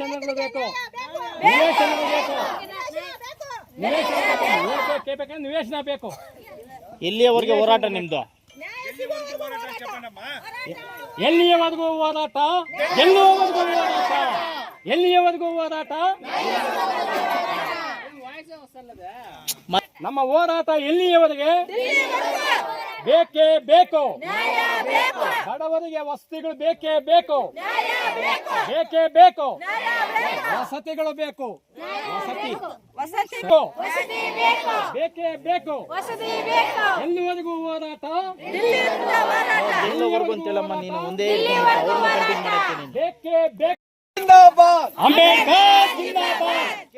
ನಿವೇಶನಗಳು ಬೇಕು? ನಿವೇಶನಗಳು ಬೇಕು? ನಿವೇಶನ ಬೇಕು ನಿವೇಶನ ಬೇಕು ಇಲ್ಲಿಯವರೆಗೆ ಹೋರಾಟ ನಿಮ್ದು. ಎಲ್ಲಿಯವರೆಗೂ ಹೋರಾಟ? ಎಲ್ಲಿಯವರೆಗೂ ಹೋರಾಟ? ಎಲ್ಲಿಯವರೆಗೂ ಹೋರಾಟ? ನಮ್ಮ ಹೋರಾಟ ಎಲ್ಲಿಯವರೆಗೆ? ಬೇಕೇ ಬೇಕು. ಬಡವರಿಗೆ ವಸತಿಗಳು ಬೇಕೇ ಬೇಕು. ಬೇಕೇ. ಬೇಕು ವಸತಿಗಳು ಬೇಕು. ವಸತಿ. ಬೇಕು. ಬೇಕೇ. ಬೇಕು. ಎಲ್ಲಿವರೆಗೂ ಹೋರಾಟ? ಎಲ್ಲವರೆಗೂ ಅಂತೇಳಮ್ಮ ನೀನು ಒಂದೇ ಬೇಕೇ ಬೇಕು. ಮಾಡಕ್ಕೆ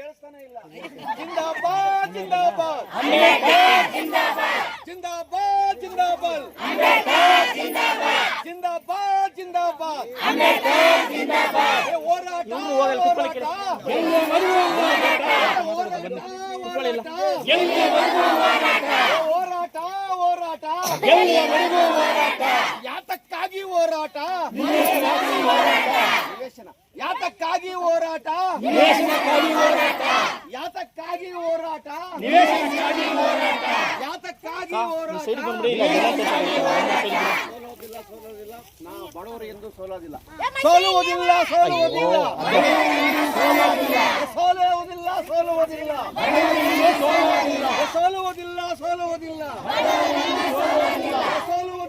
ஜிந்தாபாத் ஜிந்தாபாத். அம்பேத்கர் ஜிந்தாபாத். ஜிந்தாபாத் ஜிந்தாபாத். அம்பேத்கர் ஜிந்தாபாத். ஜிந்தாபாத் ஜிந்தாபாத். அம்பேத்கர் ஜிந்தாபாத். ஏ ஓராட்டா ஓராட்டா. எங்க ಯಾತಕ್ಕಾಗಿ ಹೋರಾಟ? ಯಾತಕ್ಕಾಗಿ ಹೋರಾಟ? ಯಾತಕ್ಕಾಗಿ ಹೋರಾಟ? ಸೋಲೋದಿಲ್ಲ ನಾವು ಬಡವರು ಎಂದು ಸೋಲೋದಿಲ್ಲ. ಸೋಲುವುದಿಲ್ಲ ಸೋಲುವುದಿಲ್ಲ. ಸೋಲುವುದಿಲ್ಲ ಸೋಲುವುದಿಲ್ಲ. ಸೋಲುವುದಿಲ್ಲ ಸೋಲುವುದಿಲ್ಲ. ಸೋಲುವುದಿಲ್ಲ. ಸೋಲುವ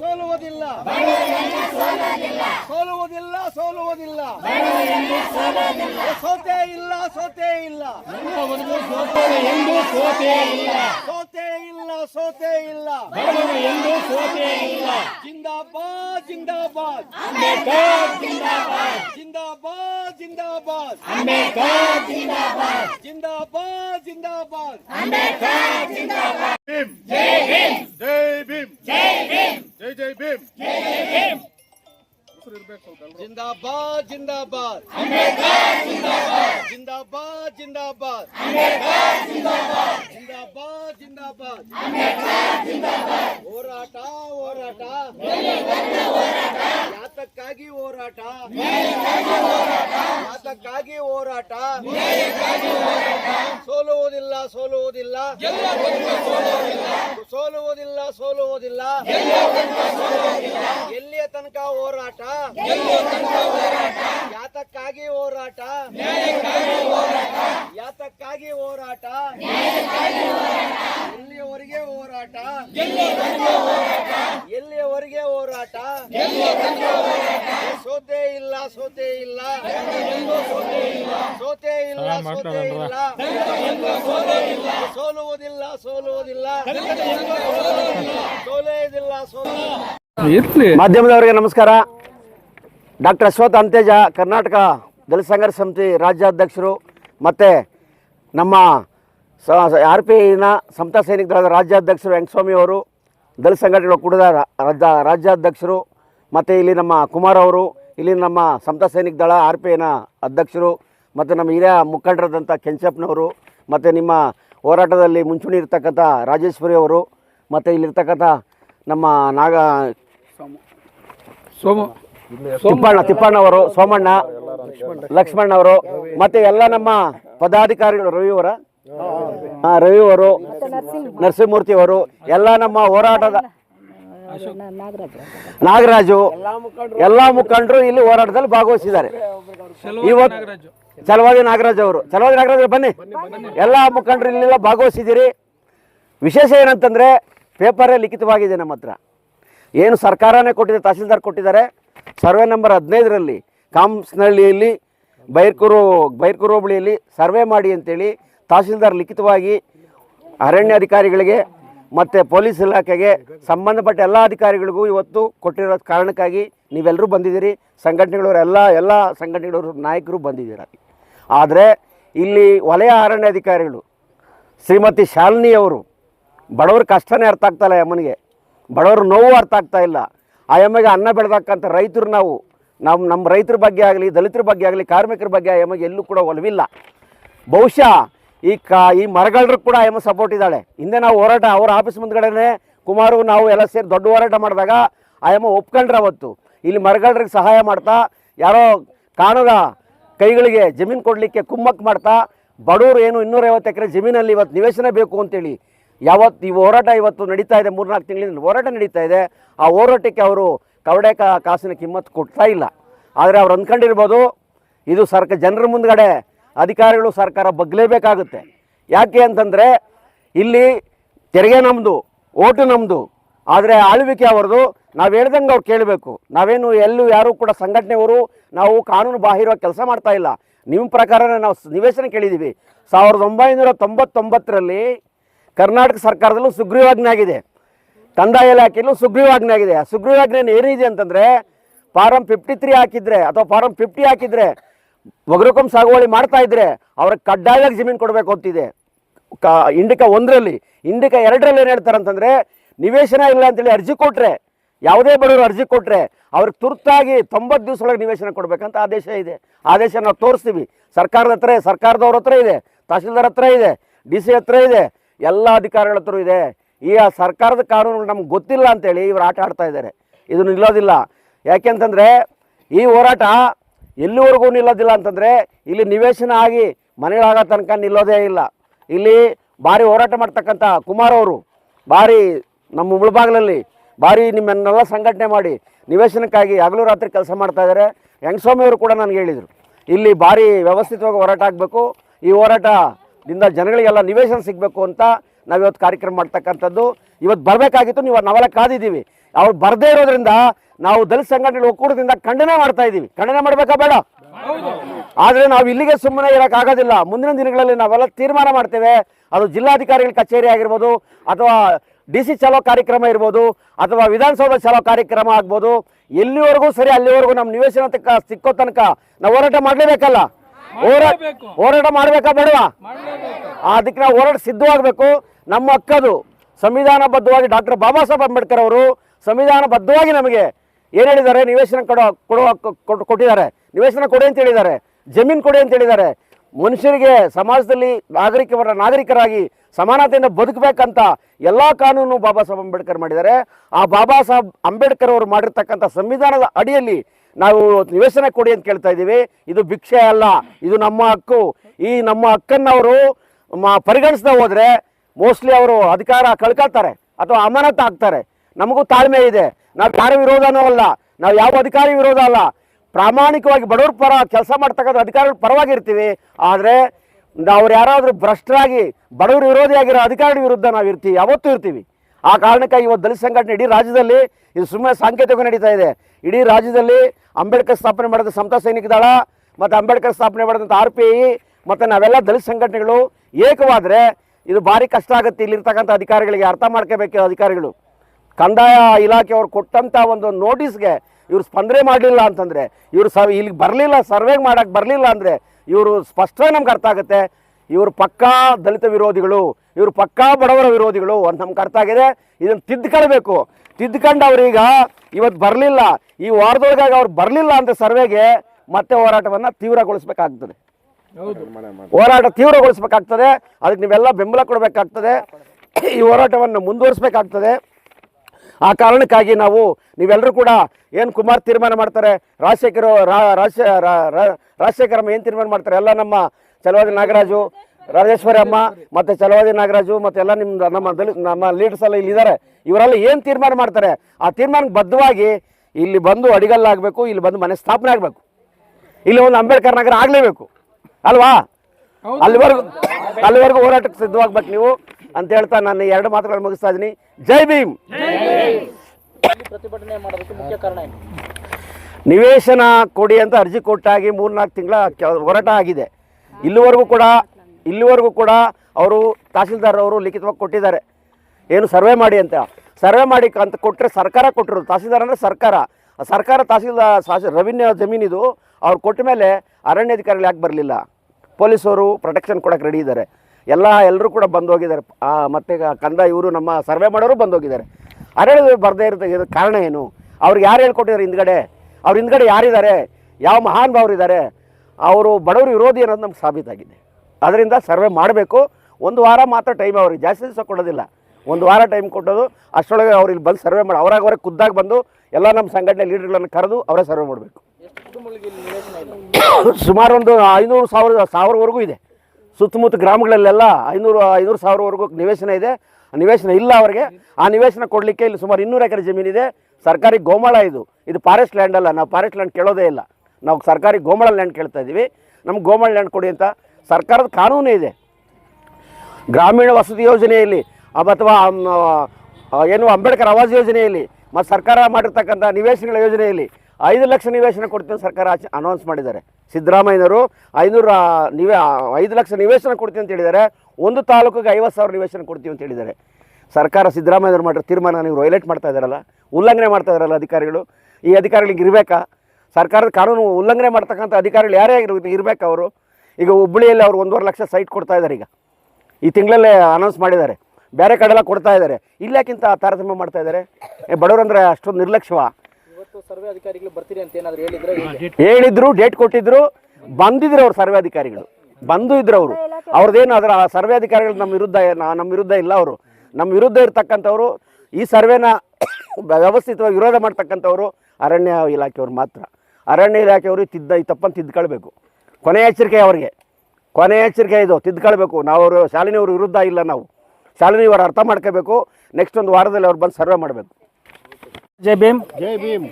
ಸೋಲುವುದಿಲ್ಲ. ಸೋಲುವುದಿಲ್ಲ ಸೋಲುವುದಿಲ್ಲ. ಸೋತೆ ಇಲ್ಲ ಸೋತೆ ಇಲ್ಲ ಸೋತೆ ಇಲ್ಲ. ಸೋತೆ ಇಲ್ಲ ಸೋತೆ ಇಲ್ಲ. ಬಡವರು ಎಂದು ಸೋತೆ ಇಲ್ಲ ಜಿಂದಾಬಾದ್. ಜಿಂದಾಬಾದ್ ಅಂಬೇಡ್ಕರ್ ಜಿಂದಾಬಾದ್. ಜಿಂದಾಬಾದ್ ಜಿಂದಾಬಾದ್. ಅಂಬೇಡ್ಕರ್ ಜಿಂದಾಬಾದ್. ಜಿಂದಾಬಾದ್ ಜಿಂದಾಬಾದ್. ಜಿಂದಾಬಾದ್ ಜಿಂದಾಬಾದ್. ಜಿಂದಾಬಾದ್ ಜಿಂದಾಬಾದ್. ಹೋರಾಟ ಹೋರಾಟ. ಯಾತಕ್ಕಾಗಿ ಹೋರಾಟ. ಯಾತಕ್ಕಾಗಿ ಹೋರಾಟ. ಸೋಲುವುದಿಲ್ಲ ಸೋಲುವುದಿಲ್ಲ. ಸೋಲುವುದಿಲ್ಲ ಸೋಲುವುದಿಲ್ಲ. ಎಲ್ಲಿಯ ತನಕ ಹೋರಾಟ ಯಾತಕ್ಕಾಗಿ ಹೋರಾಟ ಯಾತಕ್ಕಾಗಿ ಹೋರಾಟ ಎಲ್ಲಿಯವರೆಗೆ ಹೋರಾಟ ಎಲ್ಲಿಯವರೆಗೆ ಹೋರಾಟ? ಸೋತೆ ಇಲ್ಲ ಸೋತೆ ಇಲ್ಲ. ಸೋತೆ ಇಲ್ಲ ಸೋತೆ ಇಲ್ಲ. ಸೋಲುವುದಿಲ್ಲ ಸೋಲುವುದಿಲ್ಲ. ಸೋಲೇದಿಲ್ಲ ಸೋಲು ಮಾಧ್ಯಮದವರಿಗೆ ನಮಸ್ಕಾರ. ಡಾಕ್ಟರ್ ಅಶ್ವಥ್ ಅಂತೇಜ ಕರ್ನಾಟಕ ದಲಿತ ಸಂಘರ್ಷ ಸಮಿತಿ ರಾಜ್ಯಾಧ್ಯಕ್ಷರು ಮತ್ತು ನಮ್ಮ ಆರ್ ಪಿ ಐನ ಸಮತಾ ಸೈನಿಕ ದಳದ ರಾಜ್ಯಾಧ್ಯಕ್ಷರು ವೆಂಕಸ್ವಾಮಿ ಅವರು ದಲಿತ ಸಂಘಟನೆಗಳು ಕೂಡದ ರಾ- ರಾಜ್ಯ ರಾಜ್ಯಾಧ್ಯಕ್ಷರು ಮತ್ತು ಇಲ್ಲಿ ನಮ್ಮ ಕುಮಾರ್ ಅವರು ಇಲ್ಲಿ ನಮ್ಮ ಸಮತಾ ಸೈನಿಕ ದಳ ಆರ್ ಪಿ ಐನ ಅಧ್ಯಕ್ಷರು ಮತ್ತು ನಮ್ಮ ಹಿರಿಯ ಮುಖಂಡರಾದಂಥ ಕೆಂಚಪ್ಪನವರು ಮತ್ತು ನಿಮ್ಮ ಹೋರಾಟದಲ್ಲಿ ಮುಂಚೂಣಿ ಇರ್ತಕ್ಕಂಥ ರಾಜೇಶ್ವರಿ ಅವರು ಮತ್ತು ಇಲ್ಲಿರ್ತಕ್ಕಂಥ ನಮ್ಮ ನಾಗ ತಿಪ್ಪಣ್ಣ ತಿಪ್ಪಣ್ಣ ಅವರು ಸೋಮಣ್ಣ ಲಕ್ಷ್ಮಣ್ಣವರು ಮತ್ತು ಮತ್ತೆ ಎಲ್ಲ ನಮ್ಮ ಪದಾಧಿಕಾರಿಗಳು ರವಿ ಅವರ. ಹಾ, ರವಿ ಅವರು ನರಸಿಂಹಮೂರ್ತಿ ಅವರು ಎಲ್ಲ ನಮ್ಮ ಹೋರಾಟದ ನಾಗರಾಜು ಎಲ್ಲ ಮುಖಂಡರು ಇಲ್ಲಿ ಹೋರಾಟದಲ್ಲಿ ಭಾಗವಹಿಸಿದ್ದಾರೆ. ಇವತ್ತು ಚಲವಾದಿ ನಾಗರಾಜ್. ಅವರು. ಚಲವಾದಿ ನಾಗರಾಜ್ ಅವ್ರು ಬನ್ನಿ. ಎಲ್ಲ ಮುಖಂಡರು ಇಲ್ಲೆಲ್ಲ ಭಾಗವಹಿಸಿದ್ದೀರಿ. ವಿಶೇಷ ಏನಂತಂದ್ರೆ ಪೇಪರೇ ಲಿಖಿತವಾಗಿದೆ ನಮ್ಮ ಹತ್ರ. ಏನು ಸರ್ಕಾರನೇ ಕೊಟ್ಟಿದೆ ತಹಸೀಲ್ದಾರ್ ಕೊಟ್ಟಿದ್ದಾರೆ. ಸರ್ವೆ ನಂಬರ್ ಹದಿನೈದರಲ್ಲಿ ಕಾಮ್ಸ್ನಹಳ್ಳಿಯಲ್ಲಿ ಬೈರ್ಕೂರು ಬೈರ್ಕೂರು ಹೋಬಳಿಯಲ್ಲಿ ಸರ್ವೆ ಮಾಡಿ ಅಂತೇಳಿ ತಹಸೀಲ್ದಾರ್ ಲಿಖಿತವಾಗಿ ಅರಣ್ಯ ಅಧಿಕಾರಿಗಳಿಗೆ ಮತ್ತು ಪೊಲೀಸ್ ಇಲಾಖೆಗೆ ಸಂಬಂಧಪಟ್ಟ ಎಲ್ಲ ಅಧಿಕಾರಿಗಳಿಗೂ ಇವತ್ತು ಕೊಟ್ಟಿರೋ ಕಾರಣಕ್ಕಾಗಿ ನೀವೆಲ್ಲರೂ ಬಂದಿದ್ದೀರಿ. ಸಂಘಟನೆಗಳವರು ಎಲ್ಲ ಎಲ್ಲ ಸಂಘಟನೆಗಳವರು ನಾಯಕರು ಬಂದಿದ್ದೀರ. ಆದರೆ ಇಲ್ಲಿ ವಲಯ ಅರಣ್ಯ ಅಧಿಕಾರಿಗಳು ಶ್ರೀಮತಿ ಶಾಲಿನಿ ಅವರು, ಬಡವ್ರ ಕಷ್ಟನೇ ಅರ್ಥ ಆಗ್ತಾ ಇಲ್ಲ ಯಮ್ಮನಿಗೆ. ಬಡವ್ರ ನೋವು ಅರ್ಥ ಆಗ್ತಾ ಇಲ್ಲ. ಆ ಯಮ್ಮಗೆ ಅನ್ನ ಬೆಳೆದಕ್ಕಂಥ ರೈತರು ನಾವು ನಮ್ಮ ನಮ್ಮ ರೈತರ ಬಗ್ಗೆ ಆಗಲಿ, ದಲಿತರ ಬಗ್ಗೆ ಆಗಲಿ, ಕಾರ್ಮಿಕರ ಬಗ್ಗೆ ಆ ಎಮ್ಮೆಗೆ ಎಲ್ಲೂ ಕೂಡ ಒಲವಿಲ್ಲ. ಬಹುಶಃ ಈ ಕಾ, ಈ ಮರಗಳರು ಕೂಡ ಎಂ ಸಪೋರ್ಟ್ ಇದ್ದಾಳೆ. ಹಿಂದೆ ನಾವು ಹೋರಾಟ, ಅವ್ರ ಆಫೀಸ್ ಮುಂದ್ಗಡೆನೆ ಕುಮಾರು, ನಾವು ಎಲ್ಲ ಸೇರಿ ದೊಡ್ಡ ಹೋರಾಟ ಮಾಡಿದಾಗ ಆ ಎಮ್ಮ ಒಪ್ಕೊಂಡ್ರೆ ಅವತ್ತು. ಇಲ್ಲಿ ಮರಗಳ್ರಿಗೆ ಸಹಾಯ ಮಾಡ್ತಾ, ಯಾರೋ ಕಾಣದ ಕೈಗಳಿಗೆ ಜಮೀನು ಕೊಡಲಿಕ್ಕೆ ಕುಮ್ಮಕ್ ಮಾಡ್ತಾ, ಬಡವರು ಏನು ಇನ್ನೂರೈವತ್ತು ಎಕರೆ ಜಮೀನಲ್ಲಿ ಇವತ್ತು ನಿವೇಶನ ಬೇಕು ಅಂತೇಳಿ ಯಾವತ್ತು ಈ ಹೋರಾಟ ಇವತ್ತು ನಡೀತಾ ಇದೆ, ಮೂರ್ನಾಲ್ಕು ತಿಂಗಳಿಂದ ಹೋರಾಟ ನಡೀತಾ ಇದೆ, ಆ ಹೋರಾಟಕ್ಕೆ ಅವರು ಕವಡೆ ಕಾಸಿನ ಕಿಮ್ಮತ್ತು ಕೊಡ್ತಾ ಇಲ್ಲ. ಆದರೆ ಅವ್ರು ಅಂದ್ಕೊಂಡಿರ್ಬೋದು, ಇದು ಸರ್ಕ ಜನರ ಮುಂದ್ಗಡೆ ಅಧಿಕಾರಿಗಳು ಸರ್ಕಾರ ಬಗ್ಲೇಬೇಕಾಗುತ್ತೆ. ಯಾಕೆ ಅಂತಂದರೆ ಇಲ್ಲಿ ತೆರಿಗೆ ನಮ್ಮದು ಓಟು ನಮ್ಮದು ಆದರೆ ಆಳ್ವಿಕೆ ಅವ್ರದ್ದು, ನಾವು ಹೇಳ್ದಂಗೆ ಅವ್ರು ಕೇಳಬೇಕು. ನಾವೇನು ಎಲ್ಲೂ ಯಾರೂ ಕೂಡ ಸಂಘಟನೆಯವರು ನಾವು ಕಾನೂನು ಬಾಹಿರ ಕೆಲಸ ಮಾಡ್ತಾ ಇಲ್ಲ. ನಿಮ್ಮ ಪ್ರಕಾರನೇ ನಾವು ನಿವೇಶನ ಕೇಳಿದ್ದೀವಿ ಸಾವಿರದ ಒಂಬೈನೂರ ತೊಂಬತ್ತೊಂಬತ್ತರಲ್ಲಿ ಕರ್ನಾಟಕ ಸರ್ಕಾರದಲ್ಲೂ ಸುಗ್ರೀವಾಜ್ಞೆ ಆಗಿದೆ. ಕಂದಾಯ ಇಲಾಖೆಯಲ್ಲೂ ಸುಗ್ರೀವಾಜ್ಞೆ ಆಗಿದೆ. ಆ ಸುಗ್ರೀವಾಜ್ಞೆ ಏನಿದೆ ಅಂತಂದರೆ, ಫಾರಂ ಫಿಫ್ಟಿ ತ್ರೀ ಹಾಕಿದ್ರೆ ಅಥವಾ ಫಾರಂ ಫಿಫ್ಟಿ ಹಾಕಿದ್ರೆ ಒಗರಕೊಮ್ ಸಾಗುವಳಿ ಮಾಡ್ತಾ ಇದ್ರೆ ಅವ್ರಿಗೆ ಕಡ್ಡಾಯವಾಗಿ ಜಮೀನು ಕೊಡಬೇಕು ಅಂತಿದೆ. ಕ, ಇಂಡಿಕ ಒಂದರಲ್ಲಿ, ಇಂಡಿಕ ಎರಡರಲ್ಲಿ ಏನು ಹೇಳ್ತಾರೆ ಅಂತಂದರೆ, ನಿವೇಶನ ಇಲ್ಲ ಅಂತೇಳಿ ಅರ್ಜಿ ಕೊಟ್ಟರೆ ಯಾವುದೇ ಬಡವರು ಅರ್ಜಿ ಕೊಟ್ಟರೆ ಅವ್ರಿಗೆ ತುರ್ತಾಗಿ ತೊಂಬತ್ತು ದಿವಸ ಒಳಗೆ ನಿವೇಶನ ಕೊಡಬೇಕಂತ ಆದೇಶ ಇದೆ. ಆದೇಶ ನಾವು ತೋರಿಸ್ತೀವಿ. ಸರ್ಕಾರದ ಹತ್ರ ಸರ್ಕಾರದವ್ರ ಹತ್ರ ಇದೆ, ತಹಶೀಲ್ದಾರ್ ಹತ್ರ ಇದೆ, ಡಿ ಸಿ ಹತ್ರ ಇದೆ, ಎಲ್ಲ ಅಧಿಕಾರಿಗಳ ಹತ್ರ ಇದೆ. ಈ ಆ ಸರ್ಕಾರದ ಕಾನೂನುಗಳು ನಮ್ಗೆ ಗೊತ್ತಿಲ್ಲ ಅಂತೇಳಿ ಇವ್ರು ಆಟ ಆಡ್ತಾ ಇದ್ದಾರೆ. ಇದು ನಿಲ್ಲೋದಿಲ್ಲ. ಯಾಕೆಂತಂದರೆ ಈ ಹೋರಾಟ ಎಲ್ಲಿವರೆಗೂ ನಿಲ್ಲೋದಿಲ್ಲ ಅಂತಂದರೆ ಇಲ್ಲಿ ನಿವೇಶನ ಆಗಿ ಮನೆಗಳಾಗೋ ತನಕ ನಿಲ್ಲೋದೇ ಇಲ್ಲ. ಇಲ್ಲಿ ಭಾರಿ ಹೋರಾಟ ಮಾಡ್ತಕ್ಕಂಥ ಕುಮಾರ್ ಅವರು, ಭಾರಿ ನಮ್ಮ ಮುಳುಬಾಗ್ಲಲ್ಲಿ ಭಾರಿ ನಿಮ್ಮನ್ನೆಲ್ಲ ಸಂಘಟನೆ ಮಾಡಿ ನಿವೇಶನಕ್ಕಾಗಿ ಹಗಲು ರಾತ್ರಿ ಕೆಲಸ ಮಾಡ್ತಾ ಇದ್ದಾರೆ ಯಂಗಸ್ವಾಮಿ ಅವರು ಕೂಡ ನನಗೆ ಹೇಳಿದರು. ಇಲ್ಲಿ ಭಾರಿ ವ್ಯವಸ್ಥಿತವಾಗಿ ಹೋರಾಟ ಆಗಬೇಕು. ಈ ಹೋರಾಟದಿಂದ ಜನಗಳಿಗೆಲ್ಲ ನಿವೇಶನ ಸಿಗಬೇಕು ಅಂತ ನಾವು ಇವತ್ತು ಕಾರ್ಯಕ್ರಮ ಮಾಡ್ತಕ್ಕಂಥದ್ದು. ಇವತ್ತು ಬರಬೇಕಾಗಿತ್ತು, ನೀವು ನಾವೆಲ್ಲ ಕಾದಿದ್ದೀವಿ. ಅವ್ರು ಬರದೇ ಇರೋದ್ರಿಂದ ನಾವು ದಲಿತ ಸಂಘಟನೆಗಳ ಒಕ್ಕೂಟದಿಂದ ಖಂಡನೆ ಮಾಡ್ತಾ ಇದ್ದೀವಿ. ಖಂಡನೆ ಮಾಡಬೇಕಾ ಬೇಡ? ಆದರೆ ನಾವು ಇಲ್ಲಿಗೆ ಸುಮ್ಮನೆ ಇರೋಕ್ಕಾಗೋದಿಲ್ಲ ಮುಂದಿನ ದಿನಗಳಲ್ಲಿ ನಾವೆಲ್ಲ ತೀರ್ಮಾನ ಮಾಡ್ತೇವೆ. ಅದು ಜಿಲ್ಲಾಧಿಕಾರಿಗಳ ಕಚೇರಿ ಆಗಿರ್ಬೋದು ಅಥವಾ ಡಿ ಸಿ ಚಲೋ ಕಾರ್ಯಕ್ರಮ ಇರ್ಬೋದು ಅಥವಾ ವಿಧಾನಸೌಧ ಚಲೋ ಕಾರ್ಯಕ್ರಮ ಆಗ್ಬೋದು. ಎಲ್ಲಿವರೆಗೂ ಸರಿ ಅಲ್ಲಿವರೆಗೂ ನಮ್ಮ ನಿವೇಶನ ತಕ್ಕ ಸಿಕ್ಕೋ ತನಕ ನಾವು ಹೋರಾಟ ಮಾಡಲೇಬೇಕಲ್ಲ? ಹೋರಾಟ ಹೋರಾಟ ಮಾಡಬೇಕಾ ಬೇಡವಾ? ಅದಕ್ಕೆ ನಾವು ಹೋರಾಟ ಸಿದ್ಧವಾಗಬೇಕು. ನಮ್ಮ ಹಕ್ಕದು ಸಂವಿಧಾನಬದ್ಧವಾಗಿ ಡಾಕ್ಟರ್ ಬಾಬಾ ಸಾಹೇಬ್ ಅಂಬೇಡ್ಕರ್ ಅವರು ಸಂವಿಧಾನಬದ್ಧವಾಗಿ ನಮಗೆ ಏನು ಹೇಳಿದ್ದಾರೆ? ನಿವೇಶನ ಕೊಡೋ ಕೊಡುವ ಕೊಟ್ಟಿದ್ದಾರೆ. ನಿವೇಶನ ಕೊಡಿ ಅಂತ ಹೇಳಿದ್ದಾರೆ. ಜಮೀನು ಕೊಡಿ ಅಂತ ಹೇಳಿದ್ದಾರೆ. ಮನುಷ್ಯರಿಗೆ ಸಮಾಜದಲ್ಲಿ ನಾಗರಿಕವರ ನಾಗರಿಕರಾಗಿ ಸಮಾನತೆಯಿಂದ ಬದುಕಬೇಕಂತ ಎಲ್ಲ ಕಾನೂನು ಬಾಬಾ ಸಾಹೇಬ್ ಅಂಬೇಡ್ಕರ್ ಮಾಡಿದ್ದಾರೆ. ಆ ಬಾಬಾ ಸಾಹೇಬ್ ಅಂಬೇಡ್ಕರ್ ಅವರು ಮಾಡಿರ್ತಕ್ಕಂಥ ಸಂವಿಧಾನದ ಅಡಿಯಲ್ಲಿ ನಾವು ನಿವೇಶನ ಕೊಡಿ ಅಂತ ಕೇಳ್ತಾ ಇದ್ದೀವಿ. ಇದು ಭಿಕ್ಷೆ ಅಲ್ಲ, ಇದು ನಮ್ಮ ಹಕ್ಕು. ಈ ನಮ್ಮ ಹಕ್ಕನ್ನು ಅವರು ಪರಿಗಣಿಸ್ತಾ ಹೋದರೆ ಮೋಸ್ಟ್ಲಿ ಅವರು ಅಧಿಕಾರ ಕಳ್ಕೊಳ್ತಾರೆ ಅಥವಾ ಅಮಾನತ್ ಆಗ್ತಾರೆ. ನಮಗೂ ತಾಳ್ಮೆ ಇದೆ. ನಾವು ಯಾರ ವಿರೋಧನೂ ಅಲ್ಲ. ನಾವು ಯಾವ ಅಧಿಕಾರಿ ವಿರೋಧ ಅಲ್ಲ. ಪ್ರಾಮಾಣಿಕವಾಗಿ ಬಡವ್ರ ಪರ ಕೆಲಸ ಮಾಡ್ತಕ್ಕಂಥ ಅಧಿಕಾರಿಗಳ ಪರವಾಗಿರ್ತೀವಿ. ಆದರೆ ಅವ್ರು ಯಾರಾದರೂ ಭ್ರಷ್ಟರಾಗಿ ಬಡವ್ರ ವಿರೋಧಿಯಾಗಿರೋ ಅಧಿಕಾರಿ ವಿರುದ್ಧ ನಾವು ಇರ್ತೀವಿ. ಯಾವತ್ತೂ ಇರ್ತೀವಿ. ಆ ಕಾರಣಕ್ಕಾಗಿ ಇವತ್ತು ದಲಿತ ಸಂಘಟನೆ ಇಡೀ ರಾಜ್ಯದಲ್ಲಿ, ಇದು ಸುಮ್ಮನೆ ಸಾಂಕೇತಿಕ ನಡೀತಾ ಇದೆ. ಇಡೀ ರಾಜ್ಯದಲ್ಲಿ ಅಂಬೇಡ್ಕರ್ ಸ್ಥಾಪನೆ ಮಾಡಿದ ಸಮತಾ ಸೈನಿಕ ದಳ ಮತ್ತು ಅಂಬೇಡ್ಕರ್ ಸ್ಥಾಪನೆ ಮಾಡಿದಂಥ ಆರ್ ಪಿ ಐ ಮತ್ತು ನಾವೆಲ್ಲ ದಲಿತ ಸಂಘಟನೆಗಳು ಏಕವಾದರೆ ಇದು ಭಾರಿ ಕಷ್ಟ ಆಗುತ್ತೆ. ಇಲ್ಲಿರ್ತಕ್ಕಂಥ ಅಧಿಕಾರಿಗಳಿಗೆ ಅರ್ಥ ಮಾಡ್ಕೋಬೇಕು ಅಧಿಕಾರಿಗಳು. ಕಂದಾಯ ಇಲಾಖೆಯವರು ಕೊಟ್ಟಂಥ ಒಂದು ನೋಟಿಸ್ಗೆ ಇವರು ಸ್ಪಂದನೆ ಮಾಡಲಿಲ್ಲ ಅಂತಂದರೆ, ಇವರು ಸ ಇಲ್ಲಿಗೆ ಬರಲಿಲ್ಲ, ಸರ್ವೆ ಮಾಡೋಕ್ಕೆ ಬರಲಿಲ್ಲ ಅಂದರೆ ಇವರು ಸ್ಪಷ್ಟ ನಮ್ಗೆ ಅರ್ಥ ಆಗುತ್ತೆ. ಇವರು ಪಕ್ಕಾ ದಲಿತ ವಿರೋಧಿಗಳು, ಇವರು ಪಕ್ಕಾ ಬಡವರ ವಿರೋಧಿಗಳು ಅಂತ ನಮ್ಗೆ ಅರ್ಥ ಆಗಿದೆ. ಇದನ್ನು ತಿದ್ದುಕೊಳ್ಬೇಕು. ತಿದ್ದುಕೊಂಡು ಅವರೀಗ ಇವತ್ತು ಬರಲಿಲ್ಲ. ಈ ವಾರದೊಳಗಾಗಿ ಅವ್ರು ಬರಲಿಲ್ಲ ಅಂತ ಸರ್ವೆಗೆ ಮತ್ತೆ ಹೋರಾಟವನ್ನು ತೀವ್ರಗೊಳಿಸ್ಬೇಕಾಗ್ತದೆ. ಹೋರಾಟ ತೀವ್ರಗೊಳಿಸಬೇಕಾಗ್ತದೆ ಅದಕ್ಕೆ ನೀವೆಲ್ಲ ಬೆಂಬಲ ಕೊಡಬೇಕಾಗ್ತದೆ. ಈ ಹೋರಾಟವನ್ನು ಮುಂದುವರಿಸಬೇಕಾಗ್ತದೆ. ಆ ಕಾರಣಕ್ಕಾಗಿ ನಾವು ನೀವೆಲ್ಲರೂ ಕೂಡ ಏನು ಕುಮಾರ್ ತೀರ್ಮಾನ ಮಾಡ್ತಾರೆ ರಾಜಶೇಖರ ರಾಜಶೇ ರಾಜಶೇಖರಮ್ಮ ಏನು ತೀರ್ಮಾನ ಮಾಡ್ತಾರೆ ಎಲ್ಲ ನಮ್ಮ ಚಲವಾದಿ ನಾಗರಾಜು ರಾಜೇಶ್ವರಿ ಅಮ್ಮ ಮತ್ತು ಚಲವಾದಿ ನಾಗರಾಜು ಮತ್ತು ಎಲ್ಲ ನಿಮ್ಮ ನಮ್ಮ ದಲಿತ ನಮ್ಮ ಲೀಡರ್ಸ್ ಎಲ್ಲ ಇಲ್ಲಿದ್ದಾರೆ ಇವರೆಲ್ಲ ಏನು ತೀರ್ಮಾನ ಮಾಡ್ತಾರೆ ಆ ತೀರ್ಮಾನಕ್ಕೆ ಬದ್ಧವಾಗಿ ಇಲ್ಲಿ ಬಂದು ಅಡಿಗಲ್ಲಾಗಬೇಕು ಇಲ್ಲಿ ಬಂದು ಮನೆ ಸ್ಥಾಪನೆ ಆಗಬೇಕು. ಇಲ್ಲಿ ಒಂದು ಅಂಬೇಡ್ಕರ್ ನಗರ ಆಗಲೇಬೇಕು. ಅಲ್ವಾ? ಅಲ್ಲಿವರೆಗೂ ಅಲ್ಲಿವರೆಗೂ ಹೋರಾಟಕ್ಕೆ ಸಿದ್ಧವಾಗ್ಬೇಕು ನೀವು ಅಂತ ಹೇಳ್ತಾ ನಾನು ಎರಡು ಮಾತುಗಳನ್ನು ಮುಗಿಸ್ತಾ ಇದ್ದೀನಿ. ಜೈ ಭೀಮ್. ಪ್ರತಿಭಟನೆ ಮಾಡೋದಕ್ಕೆ ಮುಖ್ಯ ಕಾರಣ ಏನು ನಿವೇಶನ ಕೊಡಿ ಅಂತ ಅರ್ಜಿ ಕೊಟ್ಟಾಗಿ ಮೂರ್ನಾಲ್ಕು ತಿಂಗಳ ಹೋರಾಟ ಆಗಿದೆ. ಇಲ್ಲಿವರೆಗೂ ಕೂಡ ಇಲ್ಲಿವರೆಗೂ ಕೂಡ ಅವರು ತಹಸೀಲ್ದಾರ್ ಅವರು ಲಿಖಿತವಾಗಿ ಕೊಟ್ಟಿದ್ದಾರೆ. ಏನು ಸರ್ವೆ ಮಾಡಿ ಅಂತ. ಸರ್ವೆ ಮಾಡಿ ಅಂತ ಕೊಟ್ಟರೆ ಸರ್ಕಾರ ಕೊಟ್ಟರು ತಹಸೀಲ್ದಾರ್ ಅಂದರೆ ಸರ್ಕಾರ. ಆ ಸರ್ಕಾರ ತಹಸೀಲ್ದಾರ್ ರೆವಿನ್ಯೂ ಜಮೀನಿದು. ಅವ್ರು ಕೊಟ್ಟ ಮೇಲೆ ಅರಣ್ಯಾಧಿಕಾರಿಗಳು ಯಾಕೆ ಬರಲಿಲ್ಲ? ಪೊಲೀಸವರು ಪ್ರೊಟೆಕ್ಷನ್ ಕೊಡೋಕೆ ರೆಡಿ ಇದ್ದಾರೆ. ಎಲ್ಲ ಎಲ್ಲರೂ ಕೂಡ ಬಂದು ಹೋಗಿದ್ದಾರೆ. ಮತ್ತೆ ಕಂದ ಇವರು ನಮ್ಮ ಸರ್ವೆ ಮಾಡೋರು ಬಂದು ಹೋಗಿದ್ದಾರೆ. ಬರದೇ ಇರೋ ಇದಕ್ಕೆ ಕಾರಣ ಏನು? ಅವ್ರಿಗೆ ಯಾರು ಹೇಳ್ಕೊಟ್ಟಿದ್ದಾರೆ ಹಿಂದ್ಗಡೆ? ಅವ್ರ ಹಿಂದ್ಗಡೆ ಯಾರಿದ್ದಾರೆ? ಯಾವ ಮಹಾನ್ ಭಾವರಿದ್ದಾರೆ? ಅವರು ಬಡವರು ವಿರೋಧಿ ಅನ್ನೋದು ನಮ್ಗೆ ಸಾಬೀತಾಗಿದೆ. ಅದರಿಂದ ಸರ್ವೆ ಮಾಡಬೇಕು. ಒಂದು ವಾರ ಮಾತ್ರ ಟೈಮ್ ಅವ್ರಿಗೆ. ಜಾಸ್ತಿ ದಿವಸ ಕೊಡೋದಿಲ್ಲ. ಒಂದು ವಾರ ಟೈಮ್ ಕೊಟ್ಟೋದು ಅಷ್ಟರೊಳಗೆ ಅವ್ರು ಇಲ್ಲಿ ಬಂದು ಸರ್ವೆ ಮಾಡಿ ಅವರಾಗವರೇ ಖುದ್ದಾಗಿ ಬಂದು ಎಲ್ಲ ನಮ್ಮ ಸಂಘಟನೆ ಲೀಡರ್ಗಳನ್ನು ಕರೆದು ಅವರೇ ಸರ್ವೆ ಮಾಡಬೇಕು. ಸುಮಾರು ಒಂದು ಐನೂರು ಸಾವಿರ ಸಾವಿರವರೆಗೂ ಇದೆ. ಸುತ್ತಮುತ್ತ ಗ್ರಾಮಗಳಲ್ಲೆಲ್ಲ ಐನೂರು ಐನೂರು ಸಾವಿರವರೆಗೂ ನಿವೇಶನ ಇದೆ. ನಿವೇಶನ ಇಲ್ಲ ಅವರಿಗೆ. ಆ ನಿವೇಶನ ಕೊಡಲಿಕ್ಕೆ ಇಲ್ಲಿ ಸುಮಾರು ಇನ್ನೂರು ಎಕರೆ ಜಮೀನಿದೆ ಸರ್ಕಾರಿ ಗೋಮಾಳ ಇದು. ಇದು ಫಾರೆಸ್ಟ್ ಲ್ಯಾಂಡ್ ಅಲ್ಲ. ನಾವು ಫಾರೆಸ್ಟ್ ಲ್ಯಾಂಡ್ ಕೇಳೋದೇ ಇಲ್ಲ. ನಾವು ಸರ್ಕಾರಿ ಗೋಮಾಳ ಲ್ಯಾಂಡ್ ಕೇಳ್ತಾ ಇದ್ದೀವಿ. ನಮ್ಗೆ ಗೋಮಾಳ ಲ್ಯಾಂಡ್ ಕೊಡಿ ಅಂತ ಸರ್ಕಾರದ ಕಾನೂನು ಇದೆ. ಗ್ರಾಮೀಣ ವಸತಿ ಯೋಜನೆಯಲ್ಲಿ ಅಥವಾ ಏನು ಅಂಬೇಡ್ಕರ್ ಆವಾಸ್ ಯೋಜನೆಯಲ್ಲಿ ಮತ್ತು ಸರ್ಕಾರ ಮಾಡಿರ್ತಕ್ಕಂಥ ನಿವೇಶನಗಳ ಯೋಜನೆಯಲ್ಲಿ ಐದು ಲಕ್ಷ ನಿವೇಶನ ಕೊಡ್ತೀನಿ ಸರ್ಕಾರ ಅನೌನ್ಸ್ ಮಾಡಿದ್ದಾರೆ. ಸಿದ್ದರಾಮಯ್ಯನವರು ಐನೂರ, ನಿವೇ, ಐದು ಲಕ್ಷ ನಿವೇಶನ ಕೊಡ್ತೀನಿ ಅಂತ ಹೇಳಿದ್ದಾರೆ. ಒಂದು ತಾಲೂಕಿಗೆ ಐವತ್ತು ಸಾವಿರ ನಿವೇಶನ ಕೊಡ್ತೀವಿ ಅಂತ ಹೇಳಿದ್ದಾರೆ. ಸರ್ಕಾರ ಸಿದ್ದರಾಮಯ್ಯನವರು ಮಾಡಿರೋ ತೀರ್ಮಾನ ನೀವು ವೈಲೇಟ್ ಮಾಡ್ತಾ ಇದ್ದಾರಲ್ಲ? ಉಲ್ಲಂಘನೆ ಮಾಡ್ತಾ ಇದ್ದಾರಲ್ಲ ಅಧಿಕಾರಿಗಳು? ಈ ಅಧಿಕಾರಿಗಳಿಗೆ ಇರಬೇಕಾ? ಸರ್ಕಾರದ ಕಾನೂನು ಉಲ್ಲಂಘನೆ ಮಾಡ್ತಕ್ಕಂಥ ಅಧಿಕಾರಿಗಳು ಯಾರೇ ಇರಬೇಕು ಅವರು. ಈಗ ಹುಬ್ಬಳ್ಳಿಯಲ್ಲಿ ಅವರು ಒಂದೂವರೆ ಲಕ್ಷ ಸೈಟ್ ಕೊಡ್ತಾ ಇದ್ದಾರೆ ಈಗ. ಈ ತಿಂಗಳಲ್ಲೇ ಅನೌನ್ಸ್ ಮಾಡಿದ್ದಾರೆ. ಬೇರೆ ಕಡೆಲ್ಲ ಕೊಡ್ತಾ ಇದ್ದಾರೆ. ಇಲ್ಲಕ್ಕಿಂತ ತಾರತಮ್ಯ ಮಾಡ್ತಾ ಇದ್ದಾರೆ? ಬಡವರಂದ್ರೆ ಅಷ್ಟೊಂದು ನಿರ್ಲಕ್ಷ್ಯವ? ಸರ್ವೆ ಅಧಿಕಾರಿಗಳು ಬರ್ತೀರಿ ಅಂತ ಏನಾದ್ರು ಹೇಳಿದ್ರೆ ಹೇಳಿದ್ರು ಡೇಟ್ ಕೊಟ್ಟಿದ್ರು ಬಂದಿದ್ರು ಅವ್ರು ಸರ್ವೆ ಅಧಿಕಾರಿಗಳು. ಬಂದು ಇದ್ರು ಅವರು. ಅವ್ರದ್ದೇನು ಅದರ ಸರ್ವೆ ಅಧಿಕಾರಿಗಳು ನಮ್ಮ ವಿರುದ್ಧ ನಮ್ಮ ವಿರುದ್ಧ ಇಲ್ಲ ಅವರು. ನಮ್ಮ ವಿರುದ್ಧ ಇರ್ತಕ್ಕಂಥವ್ರು ಈ ಸರ್ವೆನ ವ್ಯವಸ್ಥಿತವಾಗಿ ವಿರೋಧ ಮಾಡ್ತಕ್ಕಂಥವ್ರು ಅರಣ್ಯ ಇಲಾಖೆಯವ್ರು ಮಾತ್ರ. ಅರಣ್ಯ ಇಲಾಖೆಯವರು ತಿದ್ದ ಈ ತಪ್ಪನ್ನು ತಿದ್ದುಕೊಳ್ಬೇಕು ಕೊನೆ ಎಚ್ಚರಿಕೆ ಅವರಿಗೆ. ಕೊನೆ ಎಚ್ಚರಿಕೆ ಇದು ತಿದ್ದುಕೊಳ್ಬೇಕು ನಾವು ಅವರು ಶಾಲಿನಿಯವ್ರ ವಿರುದ್ಧ ಇಲ್ಲ ನಾವು. ಶಾಲಿನಿಯವರು ಅರ್ಥ ಮಾಡ್ಕೋಬೇಕು. ನೆಕ್ಸ್ಟ್ ಒಂದು ವಾರದಲ್ಲಿ ಅವ್ರು ಬಂದು ಸರ್ವೆ ಮಾಡಬೇಕು. ಜೈ ಭೀಮ್. ಜೈ ಭೀಮ್.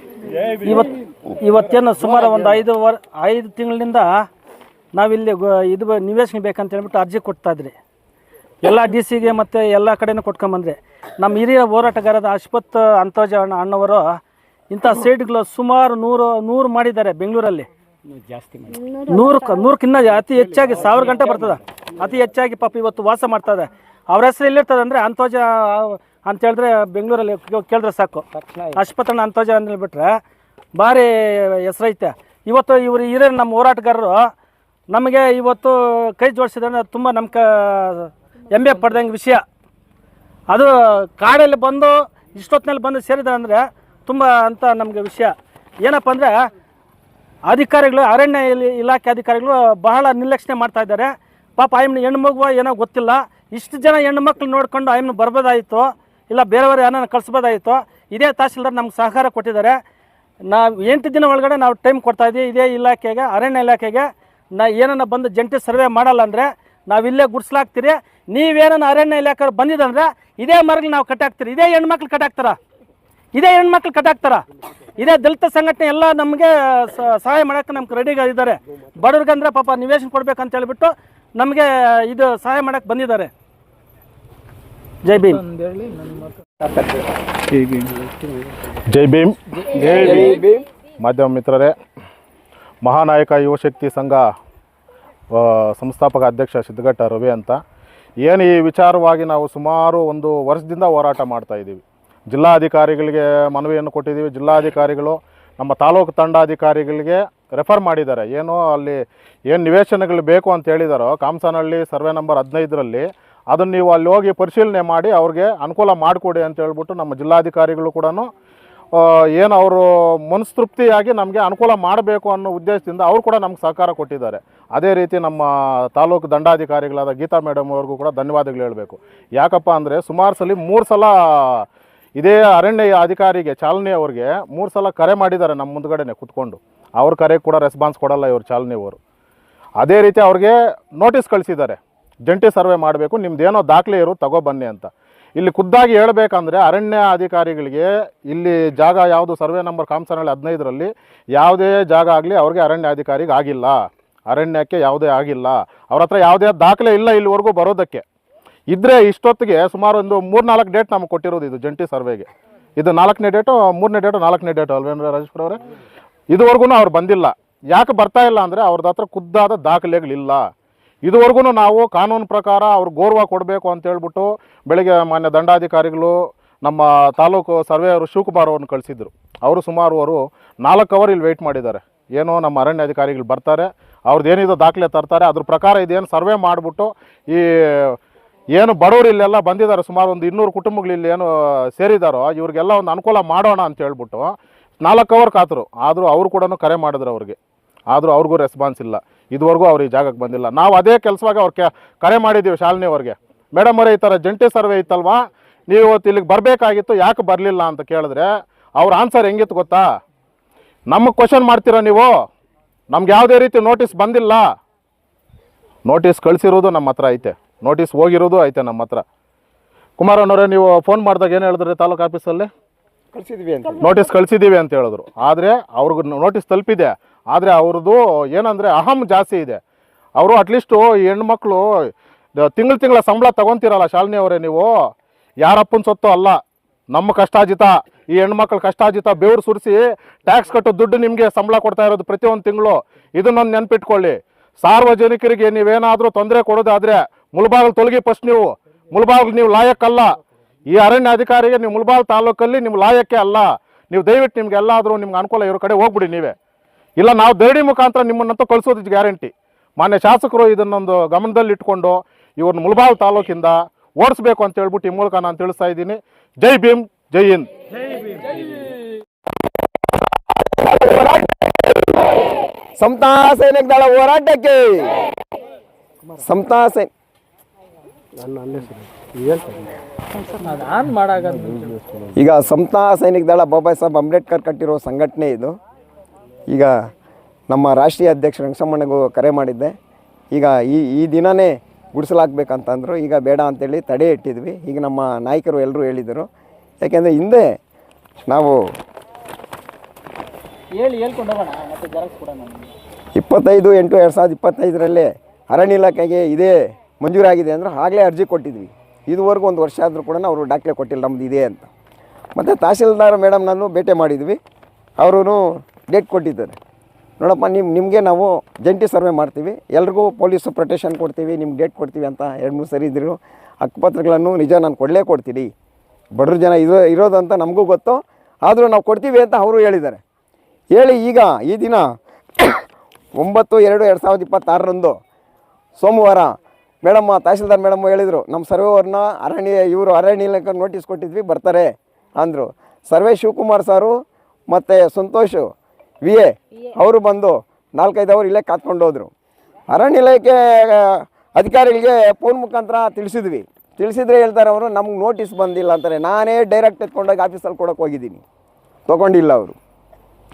ಇವತ್ತು ಇವತ್ತೇನು ಸುಮಾರು ಒಂದು ಐದು ವರ್ ಐದು ತಿಂಗಳಿಂದ ನಾವಿಲ್ಲಿ ಗೊ- ಇದು ಬ- ನಿವೇಶನ ಬೇಕಂತ ಹೇಳ್ಬಿಟ್ಟು ಅರ್ಜಿ ಕೊಡ್ತಾ ಇದ್ರಿ. ಎಲ್ಲ ಡಿ ಸಿಗೆ ಮತ್ತು ಎಲ್ಲ ಕಡೆನೂ ಕೊಟ್ಕೊಂಬಂದ್ರೆ. ನಮ್ಮ ಹಿರಿಯ ಹೋರಾಟಗಾರದ ಅಶ್ವಥ್ ಅಂತೋಜ ಅಣ್ಣ ಅಣ್ಣವರು ಇಂಥ ಸೀಟ್ಗಳು ಸುಮಾರು ನೂರು ನೂರು ಮಾಡಿದ್ದಾರೆ ಬೆಂಗಳೂರಲ್ಲಿ. ಜಾಸ್ತಿ ನೂರು ನೂರಕ್ಕಿನ್ನ ಅತಿ ಹೆಚ್ಚಾಗಿ ಸಾವಿರ ಗಂಟೆ ಬರ್ತದೆ. ಅತಿ ಹೆಚ್ಚಾಗಿ ಪಾಪ ಇವತ್ತು ವಾಸ ಮಾಡ್ತದೆ ಅವ್ರ ಹೆಸರು ಎಲ್ಲಿರ್ತದೆ ಅಂದರೆ ಅಂತೋಜ ಅಂತ ಹೇಳಿದ್ರೆ ಬೆಂಗಳೂರಲ್ಲಿ ಕೇಳಿದ್ರೆ ಸಾಕು. ಅಶ್ಪತ್ರ ಅಂತೋಜ ಅಂತ ಹೇಳ್ಬಿಟ್ರೆ ಭಾರಿ ಹೆಸರೈತೆ ಇವತ್ತು ಇವರು ಹಿರಿಯ ನಮ್ಮ ಹೋರಾಟಗಾರರು ನಮಗೆ ಇವತ್ತು ಕೈ ಜೋಡಿಸಿದ್ರೆ ತುಂಬ ನಮ್ಗೆ ಎಂಬೆ ಹೆಮ್ಮೆ ಪಡ್ದಂಗೆ ವಿಷಯ. ಅದು ಕಾಡಲ್ಲಿ ಬಂದು ಇಷ್ಟೊತ್ತಿನಲ್ಲಿ ಬಂದು ಸೇರಿದ ಅಂದರೆ ತುಂಬ ಅಂತ ನಮಗೆ ವಿಷಯ. ಏನಪ್ಪ ಅಂದರೆ ಅಧಿಕಾರಿಗಳು ಅರಣ್ಯ ಇಲ- ಇಲಾಖೆ ಅಧಿಕಾರಿಗಳು ಬಹಳ ನಿರ್ಲಕ್ಷಣೆ ಮಾಡ್ತಾ ಇದ್ದಾರೆ. ಪಾಪ ಆಯಮ್ಮನ ಹೆಣ್ಣು ಮಗುವ ಏನೋ ಗೊತ್ತಿಲ್ಲ. ಇಷ್ಟು ಜನ ಹೆಣ್ಣು ಮಕ್ಳು ನೋಡ್ಕೊಂಡು ಆಯಮ್ಮನ ಬರ್ಬೋದಾಯಿತು. ಇಲ್ಲ ಬೇರೆಯವರು ಯಾರನ್ನ ಕಳಿಸ್ಬೋದಾಯಿತು, ಇದೇ ತಹಸೀಲ್ದಾರ್ ನಮ್ಗೆ ಸಹಕಾರ ಕೊಟ್ಟಿದ್ದಾರೆ. ನಾವು ಎಂಟು ದಿನ ಒಳಗಡೆ ನಾವು ಟೈಮ್ ಕೊಡ್ತಾ ಇದ್ದೀವಿ ಇದೇ ಇಲಾಖೆಗೆ, ಅರಣ್ಯ ಇಲಾಖೆಗೆ. ನಾ ಏನನ್ನ ಬಂದು ಜಂಟಿ ಸರ್ವೆ ಮಾಡಲ್ಲ ಅಂದರೆ ನಾವಿಲ್ಲೇ ಗುಡ್ಸ್ಲಾಗ್ತೀರಿ ನೀವೇನನ್ನ ಅರಣ್ಯ ಇಲಾಖೆ ಬಂದಿದ್ದಂದ್ರೆ ಇದೇ ಮರಗಳು ನಾವು ಕಟ್ಟಾಕ್ತೀರಿ. ಇದೇ ಹೆಣ್ಮಕ್ಳು ಕಟ್ಟಾಕ್ತಾರ? ಇದೇ ಹೆಣ್ಮಕ್ಳು ಕಟ್ಟಾಕ್ತಾರ? ಇದೇ ದಲಿತ ಸಂಘಟನೆ ಎಲ್ಲ ನಮಗೆ ಸಹಾಯ ಮಾಡಕ್ಕೆ ನಮ್ಗೆ ರೆಡಿ ಇದ್ದಾರೆ. ಅಂದರೆ ಪಾಪ ನಿವೇಶನ ಕೊಡ್ಬೇಕಂತ ಹೇಳ್ಬಿಟ್ಟು ನಮಗೆ ಇದು ಸಹಾಯ ಮಾಡಕ್ಕೆ ಬಂದಿದ್ದಾರೆ. ಜೈ ಭೀಮ್. ಜೈ ಭೀಮ್. ಜೈ ಭೀಮ್ ಮಾಧ್ಯಮ ಮಿತ್ರರೇ, ಮಹಾನಾಯಕ ಯುವಶಕ್ತಿ ಸಂಘ ಸಂಸ್ಥಾಪಕ ಅಧ್ಯಕ್ಷ ಸಿದ್ದಘಟ್ಟ ರವಿ ಅಂತ. ಏನು ಈ ವಿಚಾರವಾಗಿ ನಾವು ಸುಮಾರು ಒಂದು ವರ್ಷದಿಂದ ಹೋರಾಟ ಮಾಡ್ತಾ ಇದ್ದೀವಿ ಜಿಲ್ಲಾಧಿಕಾರಿಗಳಿಗೆ ಮನವಿಯನ್ನು ಕೊಟ್ಟಿದ್ದೀವಿ ಜಿಲ್ಲಾಧಿಕಾರಿಗಳು ನಮ್ಮ ತಾಲೂಕು ತಂಡಾಧಿಕಾರಿಗಳಿಗೆ ರೆಫರ್ ಮಾಡಿದ್ದಾರೆ. ಏನು ಅಲ್ಲಿ ಏನು ನಿವೇಶನಗಳು ಬೇಕು ಅಂತ ಹೇಳಿದಾರೋ, ಕಾಮಸನಹಳ್ಳಿ ಸರ್ವೆ ನಂಬರ್ ಹದಿನೈದರಲ್ಲಿ ಅದನ್ನು ನೀವು ಅಲ್ಲಿ ಹೋಗಿ ಪರಿಶೀಲನೆ ಮಾಡಿ ಅವ್ರಿಗೆ ಅನುಕೂಲ ಮಾಡಿಕೊಡಿ ಅಂತ ಹೇಳ್ಬಿಟ್ಟು ನಮ್ಮ ಜಿಲ್ಲಾಧಿಕಾರಿಗಳು ಕೂಡ ಏನು ಅವರು ಮನಸ್ತೃಪ್ತಿಯಾಗಿ ನಮಗೆ ಅನುಕೂಲ ಮಾಡಬೇಕು ಅನ್ನೋ ಉದ್ದೇಶದಿಂದ ಅವರು ಕೂಡ ನಮ್ಗೆ ಸಹಕಾರ ಕೊಟ್ಟಿದ್ದಾರೆ. ಅದೇ ರೀತಿ ನಮ್ಮ ತಾಲೂಕು ದಂಡಾಧಿಕಾರಿಗಳಾದ ಗೀತಾ ಮೇಡಮ್ ಅವ್ರಿಗೂ ಕೂಡ ಧನ್ಯವಾದಗಳು ಹೇಳಬೇಕು. ಯಾಕಪ್ಪ ಅಂದರೆ ಸುಮಾರು ಸಲ ಮೂರು ಸಲ ಇದೇ ಅರಣ್ಯ ಅಧಿಕಾರಿಗೆ, ಚಾಲನೆ ಅವ್ರಿಗೆ ಮೂರು ಸಲ ಕರೆ ಮಾಡಿದ್ದಾರೆ ನಮ್ಮ ಮುಂದ್ಗಡೆನೆ ಕುತ್ಕೊಂಡು. ಅವ್ರ ಕರೆಗೆ ಕೂಡ ರೆಸ್ಪಾನ್ಸ್ ಕೊಡಲ್ಲ ಇವರು ಚಾಲನೆಯವರು ಅದೇ ರೀತಿ ಅವ್ರಿಗೆ ನೋಟಿಸ್ ಕಳಿಸಿದ್ದಾರೆ. ಜಂಟಿ ಸರ್ವೆ ಮಾಡಬೇಕು ನಿಮ್ಮದೇನೋ ದಾಖಲೆ ಇರು, ತಗೋ ಬನ್ನಿ ಅಂತ. ಇಲ್ಲಿ ಖುದ್ದಾಗಿ ಹೇಳಬೇಕಂದ್ರೆ ಅರಣ್ಯ ಅಧಿಕಾರಿಗಳಿಗೆ ಇಲ್ಲಿ ಜಾಗ ಯಾವುದು, ಸರ್ವೆ ನಂಬರ್ ಕಾಮ್ಸನಹಳ್ಳಿ ಹದಿನೈದರಲ್ಲಿ ಯಾವುದೇ ಜಾಗ ಆಗಲಿ ಅವ್ರಿಗೆ ಅರಣ್ಯ ಅಧಿಕಾರಿಗೆ ಆಗಿಲ್ಲ. ಅರಣ್ಯಕ್ಕೆ ಯಾವುದೇ ಆಗಿಲ್ಲ. ಅವ್ರ ಹತ್ರ ಯಾವುದೇ ದಾಖಲೆ ಇಲ್ಲ ಇಲ್ಲಿವರೆಗೂ ಬರೋದಕ್ಕೆ. ಇದ್ರೆ ಇಷ್ಟೊತ್ತಿಗೆ ಸುಮಾರು ಒಂದು ಮೂರ್ನಾಲ್ಕು ಡೇಟ್ ನಮಗೆ ಕೊಟ್ಟಿರೋದು ಇದು ಜಂಟಿ ಸರ್ವೆಗೆ. ಇದು ನಾಲ್ಕನೇ ಡೇಟು ಮೂರನೇ ಡೇಟು ನಾಲ್ಕನೇ ಡೇಟು ಅಲ್ವೇಂದ್ರ ರಾಜೇಶ್ವರ ಅವರೇ? ಇದುವರೆಗೂ ಅವ್ರು ಬಂದಿಲ್ಲ. ಯಾಕೆ ಬರ್ತಾ ಇಲ್ಲ ಅಂದರೆ ಅವ್ರದ್ದು ಹತ್ರ ಖುದ್ದಾದ ದಾಖಲೆಗಳಿಲ್ಲ. ಇದುವರೆಗೂ ನಾವು ಕಾನೂನು ಪ್ರಕಾರ ಅವ್ರು ಗೌರವ ಕೊಡಬೇಕು ಅಂತ ಹೇಳ್ಬಿಟ್ಟು ಬೆಳಗ್ಗೆ ಮಾನ್ಯ ದಂಡಾಧಿಕಾರಿಗಳು ನಮ್ಮ ತಾಲೂಕು ಸರ್ವೇಯವರು ಶಿವಕುಮಾರ್ ಅವ್ರನ್ನ ಕಳಿಸಿದ್ರು. ಅವರು ಸುಮಾರು ಅವರು ನಾಲ್ಕು ಅವರ್ ಇಲ್ಲಿ ವೆಯ್ಟ್ ಮಾಡಿದ್ದಾರೆ. ಏನೋ ನಮ್ಮ ಅರಣ್ಯ ಅಧಿಕಾರಿಗಳು ಬರ್ತಾರೆ. ಅವ್ರದ್ದು ಏನಿದೆ ದಾಖಲೆ ತರ್ತಾರೆ. ಅದ್ರ ಪ್ರಕಾರ ಇದೇನು ಸರ್ವೆ ಮಾಡಿಬಿಟ್ಟು ಈ ಏನು ಬಡವರು ಇಲ್ಲೆಲ್ಲ ಬಂದಿದ್ದಾರೆ. ಸುಮಾರು ಒಂದು ಇನ್ನೂರು ಕುಟುಂಬಗಳು ಇಲ್ಲಿ ಏನು ಸೇರಿದಾರೋ ಇವ್ರಿಗೆಲ್ಲ ಒಂದು ಅನುಕೂಲ ಮಾಡೋಣ ಅಂತ ಹೇಳ್ಬಿಟ್ಟು ನಾಲ್ಕು ಅವರ್ ಕಾತರು. ಆದರೂ ಅವರು ಕೂಡ ಕರೆ ಮಾಡಿದ್ರು ಅವ್ರಿಗೆ. ಆದರೂ ಅವ್ರಿಗೂ ರೆಸ್ಪಾನ್ಸ್ ಇಲ್ಲ. ಇದುವರೆಗೂ ಅವ್ರು ಈ ಜಾಗಕ್ಕೆ ಬಂದಿಲ್ಲ. ನಾವು ಅದೇ ಕೆಲಸವಾಗಿ ಅವ್ರ ಕೆ ಕರೆ ಮಾಡಿದ್ದೀವಿ ಶಾಲಿನಿ ಅವ್ರಿಗೆ ಮೇಡಮ್ ಅವರೇ ಈ ಥರ ಜಂಟಿ ಸರ್ವೆ ಇತ್ತಲ್ವಾ? ನೀವು ಇವತ್ತು ಇಲ್ಲಿಗೆ ಬರಬೇಕಾಗಿತ್ತು ಯಾಕೆ ಬರಲಿಲ್ಲ? ಅಂತ ಕೇಳಿದ್ರೆ ಅವ್ರ ಆನ್ಸರ್ ಹೆಂಗಿತ್ತು ಗೊತ್ತಾ? ನಮಗೆ ಕ್ವಶನ್ ಮಾಡ್ತೀರಾ ನೀವು? ನಮ್ಗೆ ಯಾವುದೇ ರೀತಿ ನೋಟಿಸ್ ಬಂದಿಲ್ಲ. ನೋಟಿಸ್ ಕಳಿಸಿರೋದು ನಮ್ಮ ಹತ್ರ ಐತೆ. ನೋಟಿಸ್ ಹೋಗಿರೋದು ಐತೆ ನಮ್ಮ ಹತ್ರ. ಕುಮಾರಣ್ಣವರೇ ನೀವು ಫೋನ್ ಮಾಡಿದಾಗ ಏನು ಹೇಳಿದ್ರಿ ತಾಲೂಕು ಆಫೀಸಲ್ಲಿ ಕಳಿಸಿದ್ವಿ ಅಂತ. ನೋಟಿಸ್ ಕಳಿಸಿದ್ದೀವಿ ಅಂತ ಹೇಳಿದ್ರು. ಆದರೆ ಅವ್ರಿಗೂ ನೋಟಿಸ್ ತಲುಪಿದೆ. ಆದರೆ ಅವ್ರದ್ದು ಏನಂದರೆ ಅಹಂ ಜಾಸ್ತಿ ಇದೆ. ಅವರು ಅಟ್ಲೀಸ್ಟು ಹೆಣ್ಮಕ್ಳು ತಿಂಗಳು ತಿಂಗಳ ಸಂಬಳ ತಗೊತೀರಲ್ಲ ಶಾಲಿನಿ ಅವರೇ ನೀವು. ಯಾರಪ್ಪನ ಸೊತ್ತು ಅಲ್ಲ. ನಮ್ಮ ಕಷ್ಟಾಜಿತ ಈ ಹೆಣ್ಮಕ್ಳು ಕಷ್ಟಾಜಿತ ಬೆವರು ಸುರಿಸಿ ಟ್ಯಾಕ್ಸ್ ಕಟ್ಟೋ ದುಡ್ಡು ನಿಮಗೆ ಸಂಬಳ ಕೊಡ್ತಾ ಇರೋದು ಪ್ರತಿಯೊಂದು ತಿಂಗಳು. ಇದನ್ನೊಂದು ನೆನ್ಪಿಟ್ಕೊಳ್ಳಿ. ಸಾರ್ವಜನಿಕರಿಗೆ ನೀವೇನಾದರೂ ತೊಂದರೆ ಕೊಡೋದಾದ್ರೆ ಮುಳಬಾಗಲು ತೊಲಗಿ ಫಸ್ಟ್ ನೀವು. ಮುಳಬಾಗಲು ನೀವು ಲಾಯಕ್ಕಲ್ಲ. ಈ ಅರಣ್ಯ ಅಧಿಕಾರಿಗೆ ನೀವು ಮುಳಬಾಲ್ ತಾಲೂಕಲ್ಲಿ ನಿಮ್ಮ ಲಾಯಕ್ಕೆ ಅಲ್ಲ. ನೀವು ದಯವಿಟ್ಟು ನಿಮ್ಗೆ ಎಲ್ಲಾದರೂ ನಿಮ್ಗೆ ಅನುಕೂಲ ಇರೋ ಕಡೆ ಹೋಗ್ಬಿಡಿ ನೀವೇ. ಇಲ್ಲ ನಾವು ಧರಣಿ ಮುಖಾಂತರ ನಿಮ್ಮನ್ನಂತೂ ಕಳಿಸೋದು ಗ್ಯಾರಂಟಿ. ಮಾನ್ಯ ಶಾಸಕರು ಇದನ್ನೊಂದು ಗಮನದಲ್ಲಿ ಇಟ್ಕೊಂಡು ಇವ್ರನ್ನ ಮುಲ್ಬಾಲ್ ತಾಲೂಕಿಂದ ಓಡಿಸ್ಬೇಕು ಅಂತ ಹೇಳ್ಬಿಟ್ಟು ಈ ಮೂಲಕ ನಾನು ತಿಳಿಸ್ತಾ ಇದ್ದೀನಿ. ಜೈ ಭೀಮ್ ಜೈ ಹಿಂದ್. ಸಮತಾ ಸೈನಿಕ ದಳ ಹೋರಾಟಕ್ಕೆ. ಸಮತಾ ಸೈನ್ ಈಗ ಸಮತಾ ಸೈನಿಕ ದಳ ಬಾಬಾ ಸಾಹೇಬ್ ಅಂಬೇಡ್ಕರ್ ಕಟ್ಟಿರೋ ಸಂಘಟನೆ ಇದು. ಈಗ ನಮ್ಮ ರಾಷ್ಟ್ರೀಯ ಅಧ್ಯಕ್ಷ ರಂಗಸಮ್ಮಣ್ಣಗೂ ಕರೆ ಮಾಡಿದ್ದೆ. ಈಗ ಈ ಈ ದಿನವೇ ಗುಡಿಸಲಾಗಬೇಕಂತಂದರು ಈಗ ಬೇಡ ಅಂತೇಳಿ ತಡೆ ಇಟ್ಟಿದ್ವಿ. ಈಗ ನಮ್ಮ ನಾಯಕರು ಎಲ್ಲರೂ ಹೇಳಿದರು. ಯಾಕೆಂದರೆ ಹಿಂದೆ ನಾವು ಹೇಳಿ. ಇಪ್ಪತ್ತೈದು ಎಂಟು ಎರಡು ಸಾವಿರದ ಇಪ್ಪತ್ತೈದರಲ್ಲೇ ಅರಣ್ಯ ಇಲಾಖೆಗೆ ಇದೇ ಮಂಜೂರಾಗಿದೆ ಅಂದರೆ ಆಗಲೇ ಅರ್ಜಿ ಕೊಟ್ಟಿದ್ವಿ. ಇದುವರೆಗೂ ಒಂದು ವರ್ಷ ಆದರೂ ಕೂಡ ಅವರು ದಾಖಲೆ ಕೊಟ್ಟಿಲ್ಲ ನಮ್ದು ಇದೆ ಅಂತ. ಮತ್ತು ತಹಸೀಲ್ದಾರ್ ಮೇಡಮ್ ನಾನು ಭೇಟಿ ಮಾಡಿದ್ವಿ. ಅವರು ಡೇಟ್ ಕೊಟ್ಟಿದ್ದಾರೆ. ನೋಡಪ್ಪ ನಿಮ್ಮ ನಿಮಗೆ ನಾವು ಜಂಟಿ ಸರ್ವೆ ಮಾಡ್ತೀವಿ. ಎಲ್ರಿಗೂ ಪೊಲೀಸು ಪ್ರೊಟೆಕ್ಷನ್ ಕೊಡ್ತೀವಿ ನಿಮ್ಗೆ ಡೇಟ್ ಕೊಡ್ತೀವಿ ಅಂತ ಎರಡು, ಮೂರು ಸರಿ ಇದ್ರು ಹಕ್ಕುಪತ್ರಗಳನ್ನು ನಿಜ ನಾನು ಕೊಡಲೇ ಕೊಡ್ತೀನಿ. ಬಡ್ರ ಜನ ಇರೋ ಇರೋದು ಅಂತ ನಮಗೂ ಗೊತ್ತು. ಆದರೂ ನಾವು ಕೊಡ್ತೀವಿ ಅಂತ ಅವರು ಹೇಳಿದ್ದಾರೆ. ಹೇಳಿ ಈಗ ಈ ದಿನ ಒಂಬತ್ತು, ಎರಡು ಎರಡು ಸಾವಿರದ ಇಪ್ಪತ್ತಾರರಂದು ಸೋಮವಾರ ಮೇಡಮ್ಮ ತಹಸೀಲ್ದಾರ್ ಮೇಡಮ್ ಹೇಳಿದರು ನಮ್ಮ ಸರ್ವೇವರ್ನ ಅರಣ್ಯ, ಇವರು ಅರಣ್ಯ ಇಲಾಖೆ ನೋಟಿಸ್ ಕೊಟ್ಟಿದ್ವಿ, ಬರ್ತಾರೆ. ಅಂದರು. ಸರ್ವೆ ಶಿವಕುಮಾರ್ ಸಾರು ಮತ್ತು ಸಂತೋಷ್ ವಿ ಎ ಅವರು ಬಂದು ನಾಲ್ಕೈದು ಅವರು ಇಲ್ಲೇ ಕಾತ್ಕೊಂಡು ಹೋದರು ಅರಣ್ಯ ಇಲಾಖೆ ಅಧಿಕಾರಿಗಳಿಗೆ ಫೋನ್ ಮುಖಾಂತರ ತಿಳಿಸಿದ್ವಿ. ತಿಳಿಸಿದ್ರೆ ಹೇಳ್ತಾರೆ ಅವರು ನಮ್ಗೆ ನೋಟಿಸ್ ಬಂದಿಲ್ಲ ಅಂತಾರೆ. ನಾನೇ ಡೈರೆಕ್ಟ್ ಎತ್ಕೊಂಡೋಗಿ ಆಫೀಸಲ್ಲಿ ಕೊಡೋಕೆ ಹೋಗಿದ್ದೀನಿ. ತೊಗೊಂಡಿಲ್ಲ ಅವರು.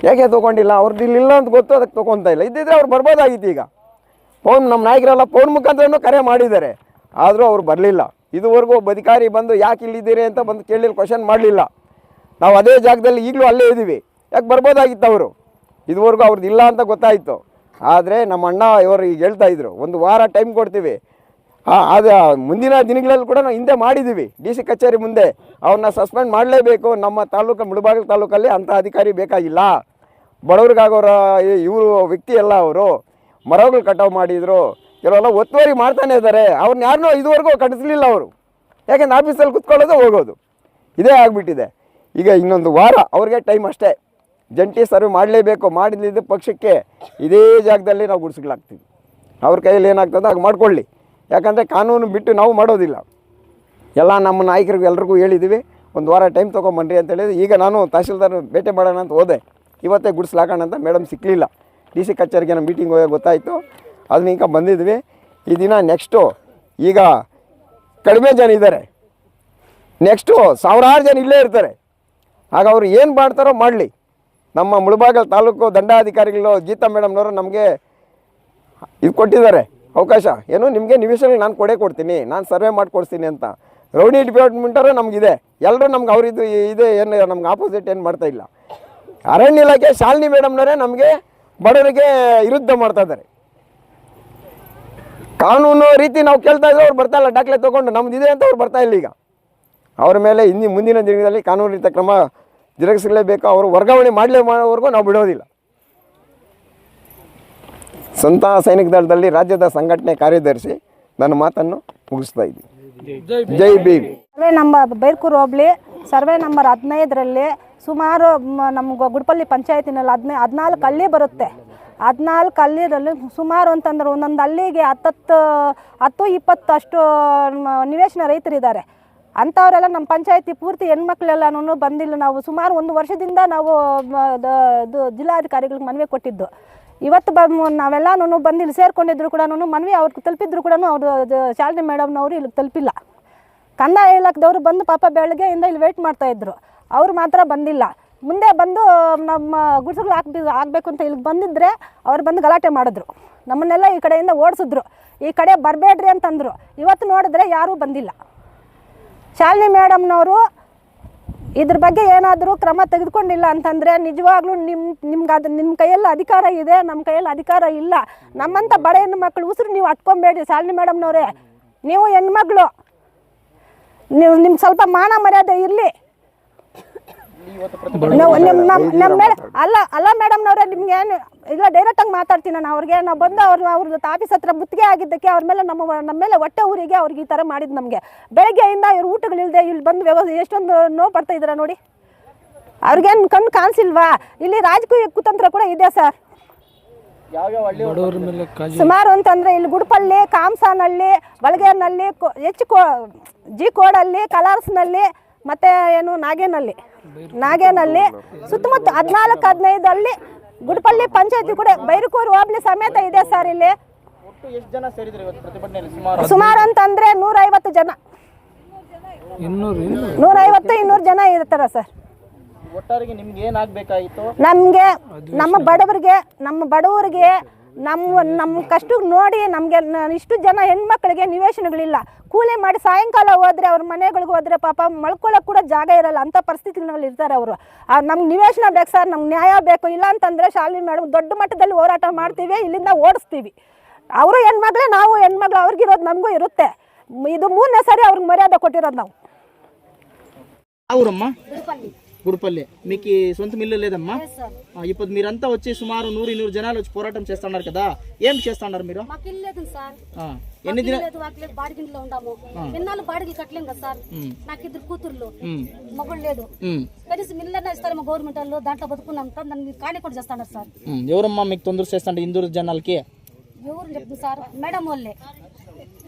ಯಾಕೆ ತೊಗೊಂಡಿಲ್ಲ? ಅವ್ರದ್ದು ಇಲ್ಲಿಲ್ಲ ಅಂತ ಗೊತ್ತು ಅದಕ್ಕೆ ತೊಗೊತಾ ಇಲ್ಲ. ಇದ್ದಿದ್ರೆ ಅವ್ರು ಬರ್ಬೋದಾಗಿತ್ತು ಈಗ. ಫೋನ್ ನಮ್ಮ ನಾಯಕರೆಲ್ಲ ಫೋನ್ ಮುಖಾಂತರನೂ ಕರೆ ಮಾಡಿದ್ದಾರೆ. ಆದರೂ ಅವ್ರು ಬರಲಿಲ್ಲ. ಇದುವರೆಗೂ ಒಬ್ಬ ಅಧಿಕಾರಿ ಬಂದು ಯಾಕೆ ಇಲ್ಲಿದ್ದೀರಿ ಅಂತ ಬಂದು ಕೇಳಿ ಕ್ವಶನ್ ಮಾಡಲಿಲ್ಲ. ನಾವು ಅದೇ ಜಾಗದಲ್ಲಿ ಈಗಲೂ ಅಲ್ಲೇ ಇದ್ದೀವಿ. ಯಾಕೆ ಬರ್ಬೋದಾಗಿತ್ತು ಅವರು? ಇದುವರೆಗೂ ಅವ್ರದ್ದು ಇಲ್ಲ ಅಂತ ಗೊತ್ತಾಯಿತು. ಆದರೆ ನಮ್ಮ ಅಣ್ಣ ಇವರು ಈಗ ಹೇಳ್ತಾ ಇದ್ರು, ಒಂದು ವಾರ ಟೈಮ್ ಕೊಡ್ತೀವಿ. ಅದು ಮುಂದಿನ ದಿನಗಳಲ್ಲಿ ಕೂಡ ನಾವು ಹಿಂದೆ ಮಾಡಿದ್ದೀವಿ. ಡಿ ಸಿ ಕಚೇರಿ ಮುಂದೆ ಅವ್ರನ್ನ ಸಸ್ಪೆಂಡ್ ಮಾಡಲೇಬೇಕು. ನಮ್ಮ ತಾಲೂಕು, ಮುಳಬಾಗಿಲು ತಾಲೂಕಲ್ಲಿ ಅಂಥ ಅಧಿಕಾರಿ ಬೇಕಾಗಿಲ್ಲ. ಬಡವ್ರಿಗಾಗೋರ ಇವರು ವ್ಯಕ್ತಿ ಎಲ್ಲ ಅವರು ಮರಗಳು ಕಟಾವು ಮಾಡಿದರು. ಕೆಲವೆಲ್ಲ ಒತ್ತುವರಿ ಮಾಡ್ತಾನೆ ಇದ್ದಾರೆ. ಅವ್ರನ್ನ ಯಾರನ್ನೂ ಇದುವರೆಗೂ ಕಟ್ಟಿಸ್ಲಿಲ್ಲ ಅವರು. ಯಾಕೆಂದ್ರೆ ಆಫೀಸಲ್ಲಿ ಕುತ್ಕೊಳ್ಳೋದು ಹೋಗೋದು. ಇದೇ ಆಗಿಬಿಟ್ಟಿದೆ. ಈಗ ಇನ್ನೊಂದು ವಾರ ಅವ್ರಿಗೆ ಟೈಮ್ ಅಷ್ಟೇ. ಜಂಟಿ ಸರ್ವೆ ಮಾಡಲೇಬೇಕು ಮಾಡಿದ ಪಕ್ಷಕ್ಕೆ ಇದೇ ಜಾಗದಲ್ಲಿ ನಾವು ಗುಡಿಸ್ಲಾಗ್ತೀವಿ ಅವ್ರ ಕೈಯಲ್ಲಿ ಏನಾಗ್ತದೆ ಹಾಗೆ ಮಾಡ್ಕೊಳ್ಳಿ. ಯಾಕಂದರೆ ಕಾನೂನು ಬಿಟ್ಟು ನಾವು ಮಾಡೋದಿಲ್ಲ. ಎಲ್ಲ ನಮ್ಮ ನಾಯಕರಿಗೂ ಎಲ್ರಿಗೂ ಹೇಳಿದ್ದೀವಿ ಒಂದು ವಾರ ಟೈಮ್ ತೊಗೊಂಬನ್ರಿ ಅಂತ ಹೇಳಿದ್ರು ಈಗ ನಾನು ತಹಸೀಲ್ದಾರ ಭೇಟಿ ಮಾಡೋಣ ಅಂತ ಹೋದೆ. ಇವತ್ತೇ ಗುಡಿಸ್ಲಾಕೋಣ ಅಂತ ಮೇಡಮ್ ಸಿಕ್ಕಲಿಲ್ಲ ಡಿ ಸಿ ಕಚೇರಿಗೆ ನಮ್ಮ ಮೀಟಿಂಗ್ ಹೋಗಿ ಗೊತ್ತಾಯಿತು. ಅದನ್ನ ಈಗ ಬಂದಿದ್ವಿ. ಈ ದಿನ ನೆಕ್ಸ್ಟು ಈಗ ಕಡಿಮೆ ಜನ ಇದ್ದಾರೆ ನೆಕ್ಸ್ಟು ಸಾವಿರಾರು ಜನ ಇಲ್ಲೇ ಇರ್ತಾರೆ. ಆಗ ಅವರು ಏನು ಮಾಡ್ತಾರೋ ಮಾಡಲಿ. ನಮ್ಮ ಮುಳಬಾಗಲ್ ತಾಲೂಕು ದಂಡಾಧಿಕಾರಿಗಳು ಗೀತಾ ಮೇಡಮ್ನವರು ನಮಗೆ ಇದು ಕೊಟ್ಟಿದ್ದಾರೆ ಅವಕಾಶ. ಏನು ನಿಮಗೆ ನಿವೇಶನ ನಾನು ಕೊಡೇ ಕೊಡ್ತೀನಿ, ನಾನು ಸರ್ವೆ ಮಾಡಿಕೊಡ್ತೀನಿ ಅಂತ. ರೌಡಿ ಡಿಪಾರ್ಟ್ಮೆಂಟರು ನಮಗಿದೆ. ಎಲ್ಲರೂ ನಮ್ಗೆ ಅವರಿದ್ದು ಇದೆ ಏನು ನಮ್ಗೆ ಆಪೋಸಿಟ್ ಏನು ಮಾಡ್ತಾ ಇಲ್ಲ. ಅರಣ್ಯ ಇಲಾಖೆ ಶಾಲಿನಿ ಮೇಡಮ್ನವರೇ ನಮಗೆ ಬಡವರಿಗೆ ವಿರುದ್ಧ ಮಾಡ್ತಾ ಇದ್ದಾರೆ. ಕಾನೂನು ರೀತಿ ನಾವು ಕೇಳ್ತಾ ಇದ್ರೆ ಅವ್ರು ಬರ್ತಾ ಇಲ್ಲ, ದಾಖಲೆ ತೊಗೊಂಡು ನಮ್ದು ಇದೆ ಅಂತ ಅವ್ರು ಬರ್ತಾ ಇಲ್ಲ ಈಗ. ಅವ್ರ ಮೇಲೆ ಇನ್ನು ಮುಂದಿನ ದಿನದಲ್ಲಿ ಕಾನೂನು ರೀತಿಯ ಕ್ರಮ ಜರುಗಿಸಲೇಬೇಕು ಅವರು ವರ್ಗಾವಣೆ ಮಾಡಲೇ ಮಾಡೋವರೆಗೂ ನಾವು ಬಿಡೋದಿಲ್ಲ. ಸ್ವಂತ ಸೈನಿಕ ದಳದಲ್ಲಿ ರಾಜ್ಯದ ಸಂಘಟನೆ ಕಾರ್ಯದರ್ಶಿ ನನ್ನ ಮಾತನ್ನು ಮುಗಿಸ್ತಾ ಇದ್ದೀನಿ. ಜೈ ಬಿ ಸರ್ವೆ ನಂಬರ್ ಬೈರ್ಕೂರು ಹೋಬಳಿ, ಸರ್ವೆ ನಂಬರ್ ಹದಿನೈದರಲ್ಲಿ ಸುಮಾರು ನಮ್ಮ ಗುಡ್ಪಲ್ಲಿ ಪಂಚಾಯತಿನಲ್ಲಿ ಹದಿನೈ, ಹದಿನಾಲ್ಕು ಹಳ್ಳಿ ಬರುತ್ತೆ. ಹದಿನಾಲ್ಕು ಹಳ್ಳಿರಲ್ಲಿ ಸುಮಾರು ಅಂತಂದ್ರೆ ಒಂದೊಂದು ಹಳ್ಳಿಗೆ ಹತ್ತತ್ತು, ಹತ್ತು ಇಪ್ಪತ್ತಷ್ಟು ನಿವೇಶನ ರೈತರಿದ್ದಾರೆ. ಅಂಥವರೆಲ್ಲ ನಮ್ಮ ಪಂಚಾಯತಿ ಪೂರ್ತಿ ಹೆಣ್ಮಕ್ಳೆಲ್ಲನೂ ಬಂದಿಲ್ಲ. ನಾವು ಸುಮಾರು ಒಂದು ವರ್ಷದಿಂದ ನಾವು ಜಿಲ್ಲಾಧಿಕಾರಿಗಳಿಗೆ ಮನವಿ ಕೊಟ್ಟಿದ್ದು. ಇವತ್ತು ಬಂದು ನಾವೆಲ್ಲನೂ ಬಂದು ಇಲ್ಲಿ ಸೇರ್ಕೊಂಡಿದ್ರು ಕೂಡ ಮನವಿ ಅವ್ರಿಗೆ ತಲುಪಿದ್ರು ಕೂಡ ಅವರು ಶಾಲಿನಿ ಮೇಡಮ್ನವರು ಇಲ್ಲಿ ತಲುಪಿಲ್ಲ. ಕಂದಾಯ ಇಲಾಖೆದವರು ಬಂದು ಪಾಪ ಬೆಳಗ್ಗೆಯಿಂದ ಇಲ್ಲಿ ವೇಟ್ ಮಾಡ್ತಾ ಇದ್ರು. ಅವ್ರು ಮಾತ್ರ ಬಂದಿಲ್ಲ. ಮುಂದೆ ಬಂದು ನಮ್ಮ ಗುಡ್ಸುಗಳು ಹಾಕ್ಬಿ ಆಗಬೇಕು ಅಂತ ಇಲ್ಲಿಗೆ ಬಂದಿದ್ರೆ ಅವ್ರು ಬಂದು ಗಲಾಟೆ ಮಾಡಿದ್ರು. ನಮ್ಮನ್ನೆಲ್ಲ ಈ ಕಡೆಯಿಂದ ಓಡಿಸಿದ್ರು. ಈ ಕಡೆ ಬರಬೇಡ್ರಿ ಅಂತಂದರು. ಇವತ್ತು ನೋಡಿದ್ರೆ ಯಾರೂ ಬಂದಿಲ್ಲ. ಶಾಲಿನಿ ಮೇಡಮ್ನವರು ಇದ್ರ ಬಗ್ಗೆ ಏನಾದರೂ ಕ್ರಮ ತೆಗೆದುಕೊಂಡಿಲ್ಲ ಅಂತಂದರೆ ನಿಜವಾಗ್ಲೂ ನಿಮ್ಮ ನಿಮ್ಗೆ ಅದು ನಿಮ್ಮ ಕೈಯಲ್ಲಿ ಅಧಿಕಾರ ಇದೆ ನಮ್ಮ ಕೈಯಲ್ಲಿ ಅಧಿಕಾರ ಇಲ್ಲ. ನಮ್ಮಂಥ ಬಡ ಹೆಣ್ಣು ಮಕ್ಕಳು ಉಸಿರು ನೀವು ಅಟ್ಕೊಬೇಡಿ ಶಾಲಿನಿ ಮೇಡಮ್ನವರೇ. ನೀವು ಹೆಣ್ಮಗಳು ನೀವು ನಿಮ್ಗೆ ಸ್ವಲ್ಪ ಮಾನ ಮರ್ಯಾದೆ ಇರಲಿ. ನಾವು ನಿಮ್ಮ ನಮ್ಮ ನಮ್ಮ ಮೇಲೆ ಅಲ್ಲ ಅಲ್ಲ ಮೇಡಮ್ನವ್ರೆ ನಿಮ್ಗೆ ಏನು ಇಲ್ಲ ಡೈರೆಕ್ಟಾಗಿ ಮಾತಾಡ್ತೀನಿ ನಾನು. ಅವ್ರಿಗೆ ನಾವು ಬಂದು ಅವ್ರ ಅವ್ರದ್ದು ಆಫೀಸ್ ಹತ್ರ ಮುತ್ತಿಗೆ ಆಗಿದ್ದಕ್ಕೆ ಅವ್ರ ಮೇಲೆ ನಮ್ಮ ನಮ್ಮ ಮೇಲೆ ಹೊಟ್ಟೆ ಊರಿಗೆ ಅವ್ರಿಗೆ ಈ ಥರ ಮಾಡಿದ್ದು ನಮಗೆ. ಬೆಳಗ್ಗೆಯಿಂದ ಇವ್ರು ಊಟಗಳಿಲ್ಲದೆ ಇಲ್ಲಿ ಬಂದು ವ್ಯವಸ್ಥೆ ಎಷ್ಟೊಂದು ನೋವು ಪಡ್ತಾ ಇದ್ದೀರಾ ನೋಡಿ. ಅವ್ರಿಗೇನು ಕಣ್ಣು ಕಾಣಿಸಿಲ್ವಾ? ಇಲ್ಲಿ ರಾಜಕೀಯ ಕುತಂತ್ರ ಕೂಡ ಇದೆ ಸರ್. ಸುಮಾರು ಅಂತಂದ್ರೆ ಇಲ್ಲಿ ಗುಡ್ಪಲ್ಲಿ ಕಾಮ್ಸಾನಲ್ಲಿ ಬಳಗೇರ್ನಲ್ಲಿ ಕೊ- ಹೆಚ್ಚು ಕೋ ಜಿ ಕೋಡಲ್ಲಿ ಕಲಾರ್ಸ್ನಲ್ಲಿ ಮತ್ತೆ ಏನು ನಾಗೇನಲ್ಲಿ ನಾಗೇನಲ್ಲಿ ಸುತ್ತಮುತ್ತ ಹದಿನಾಲ್ಕು ಹದಿನೈದು ಅಲ್ಲಿ ಗುಡ್ಪಲ್ಲಿ ಪಂಚಾಯತಿ ಕೂಡ ಬೈರಕೂರು ಹೋಬಳಿ ಸಮೇತ ಇದೆ ಸರ್ ಇಲ್ಲಿ. ಒಟ್ಟು ಎಷ್ಟು ಜನ ಸೇರಿದ್ರು ಇವತ್ತು ಪ್ರತಿಭಟನೆಯಲ್ಲಿ? ಸುಮಾರು ಸುಮಾರು ಅಂತಂದ್ರೆ ನೂರೈವತ್ತು ಜನ. ನೂರೈವತ್ತು ಇನ್ನೂರು ಜನ ಇರ್ತಾರ ಸರ್. ನಮಗೆ ನಮ್ಮ ಬಡವರಿಗೆ ನಮ್ಮ ಬಡವರಿಗೆ ನಮ್ಮ ನಮ್ಮ ಕಷ್ಟಕ್ಕೆ ನೋಡಿ ನಮಗೆ ಇಷ್ಟು ಜನ ಹೆಣ್ಮಕ್ಳಿಗೆ ನಿವೇಶನಗಳಿಲ್ಲ. ಕೂಲಿ ಮಾಡಿ ಸಾಯಂಕಾಲ ಹೋದರೆ ಅವ್ರ ಮನೆಗಳಿಗೆ ಹೋದರೆ ಪಾಪ ಮಳ್ಕೊಳ್ಳೋಕೆ ಕೂಡ ಜಾಗ ಇರಲ್ಲ. ಅಂಥ ಪರಿಸ್ಥಿತಿಗಳಲ್ಲಿ ಇರ್ತಾರೆ ಅವರು. ನಮ್ಗೆ ನಿವೇಶನ ಬೇಕು ಸರ್ ನಮ್ಗೆ ನ್ಯಾಯ ಬೇಕು. ಇಲ್ಲ ಅಂತಂದರೆ ಶಾಲಿನಿ ಮೇಡಮ್ ದೊಡ್ಡ ಮಟ್ಟದಲ್ಲಿ ಹೋರಾಟ ಮಾಡ್ತೀವಿ ಇಲ್ಲಿಂದ ಓಡಿಸ್ತೀವಿ. ಅವರು ಹೆಣ್ಮಕ್ಳೇ ನಾವು ಹೆಣ್ಮಕ್ಳು ಅವ್ರಿಗಿರೋದು ನಮಗೂ ಇರುತ್ತೆ. ಇದು ಮೂರನೇ ಸಾರಿ ಅವ್ರಿಗೆ ಮರ್ಯಾದೆ ಕೊಟ್ಟಿರೋದು ನಾವು. ಅವರಮ್ಮ గుడిపల్లి. మీకు సొంత మిల్లు లేదమ్మా? ఇప్పుడు మీరంతా వచ్చి సుమారు నూరు నూరు జనాలు వచ్చి పోరాటం చేస్తున్నారు కదా. ఏం చేస్తున్నారు మీరు? ఎన్ని దిన లేదు వాకి లేదు బాడిగింట్లో ఉన్నాము. ఎన్నాళ్ళు బాడిగలు కట్టలేం కదా సార్? నాకు ఇద్దరు కూతుర్లు. మగడు లేదు కనీసం ఇల్లన్నా ఇస్తారేమో గవర్నమెంట్ వాళ్ళు దాంట్లో బతుకున్నాం సార్ ఖాళీ కూడా చేస్తున్నారు సార్. ఎవరమ్మా మీకు తొందర చేస్తాండి ఇందూరు జనాలకి? ఎవరు చెప్తుంది సార్? మేడం వాళ్ళే.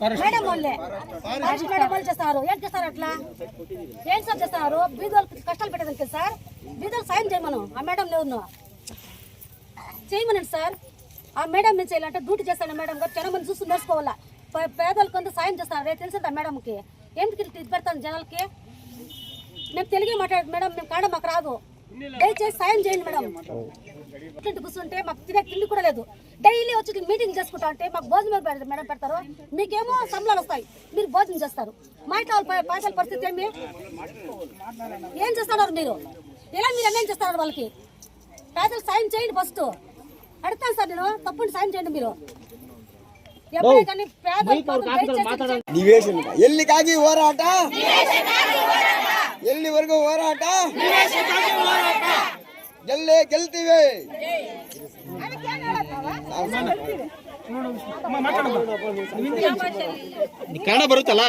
మేడం వాళ్ళే. ఫారెస్ట్ మేడం వాళ్ళు చేస్తారు. ఏం చేస్తారు అట్లా? ఏం సార్ చేస్తారు? బీదోళ్ళకి కష్టాలు పెట్టేదానికి సార్? బీదోళ్ళు సాయం చేయమను. ఆ మేడం లేదు చేయమనండి సార్. ఆ మేడం ఏం చేయాలంటే డ్యూటీ చేస్తాను మేడం గారు. చాలా మంది చూసి నేర్చుకోవాలా. పే- పేదలకు అంతా సాయం చేస్తారు? రేపు తెలిసిందా మేడంకి? ఏంటికి ఇది పెడతాను జనాలకి? మేము తెలుగే మాట్లాడు మేడం మేము కాడ మాకు రాదు. దయచేసి సాయం చేయండి మేడం ఇంటి కూర్చుంటే మాకు తినే తిండి కూడా లేదు డైలీ వచ్చి మీటింగ్ చేసుకుంటా అంటే మాకు భోజనం ఎవరు పెడతారు మేడం పెడతారు మీకేమో సంబళాలు వస్తాయి మీరు భోజనం చేస్తారు మా ఇంట్లో వాళ్ళ ప- పాఠశాల పరిస్థితి ఏమి ఏం చేస్తున్నారు మీరు ఎలా మీరు అన్యాయం చేస్తున్నారు వాళ్ళకి పేదలు సాయం చేయండి ఫస్ట్ అడుగుతాను సార్ నేను తప్పకుండా సాయం చేయండి మీరు ఎప్పుడే కానీ పేదలు దయచేసి ನಿವೇಶನ ಎಲ್ಲಿಗಾಗಿ ಹೋರಾಟ ಎಲ್ಲಿವರೆಗೂ ಹೋರಾಟ? ಎಲ್ಲೇ ಗೆಲ್ತೀವಿ. ಕನ್ನಡ ಬರುತ್ತಲ್ಲ?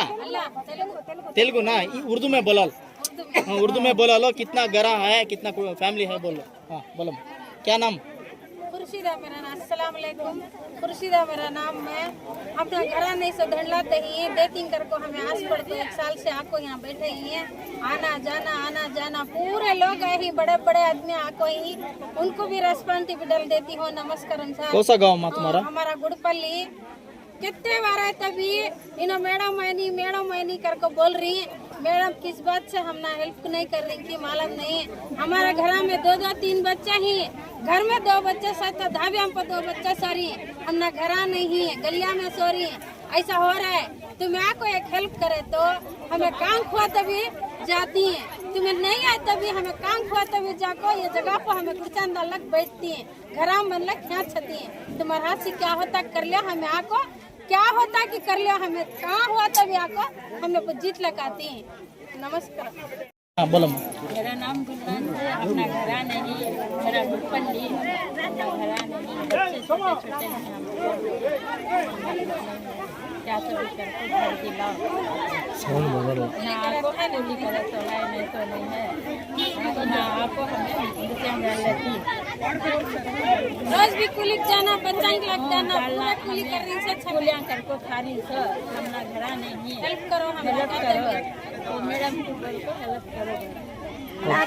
ತೆಲುಗುನಾ? ಉರ್ದು ಮೇ ಬೋಲಲ್. ಉರ್ದು ಮೇ. ಬೋಲಲ್ಲ ಕಿತ್ನಾ ಗರ ಹೈ ಕಿತ್ನಾ ಫ್ಯಾಮಿಲಿ ಹೈ ಬೋಲ್. ಹಾ ಬೋಲಮ್ಮ ಕ್ಯಾ ನಾಮ್? खुर्शीदा मेरा नाम अस्सलाम वालेकुम। खुर्शीदा मेरा नाम है अपना घर नहीं से धंडलाते ही हैं डेटिंग कर को हमें आस पड़ को एक साल से आपको यहाँ बैठे ही हैं। आना जाना आना जाना पूरे लोग आए ही बड़े बड़े आदमी आको ही उनको भी रेस्पॉन्सिबिलिटी देती हूँ नमस्कार सर कौन सा गाँव तुम्हारा? हमारा गुड़पल्ली। कितने बार है तभी इन्हों मैडम मैनी मैडम मैनी कर को बोल रही मैडम, किस बात से हम ना हेल्प नहीं कर रही? की मालूम नहीं हमारे घर में दो दो तीन बच्चे ही घर में दो बच्चे साथ धाबे हम पर दो बच्चे सॉरी हम ना घर नहीं है, गलिया में सोरी ऐसा हो रहा है। तुम को एक हेल्प करे तो हमें काम खुआ तभी जाती है। तुम्हें नहीं आए तभी हमें काम खुआ तभी जाको ये जगह पर हमें कुर्चन लग बैठती है। घर में लग यहाँ छती हैं। तुम्हारे हाथ से क्या होता कर लिया, हमें आको क्या होता कि कर लिया हमें? कहाँ हुआ तभी आपको हम लोग जीत लगाती है। नमस्कार। हाँ बोलो। मेरा नाम गुलरान है अपना घरा नहीं मेरा घरा नहीं छोटे छोटे। क्या सब करके घर की लाओ ना आपको पूरी करे तो है नहीं तो नहीं है। ना आपको हमें रुपया मिल लेती रोज भी कुली जाना बच्चा ही लग जाना पूरा कुली कर रही से छलियाँ करको खारी से हमना घरा नहीं है। हेल्प करो हमें हेल्प करो। तो मैडम को हेल्प करो।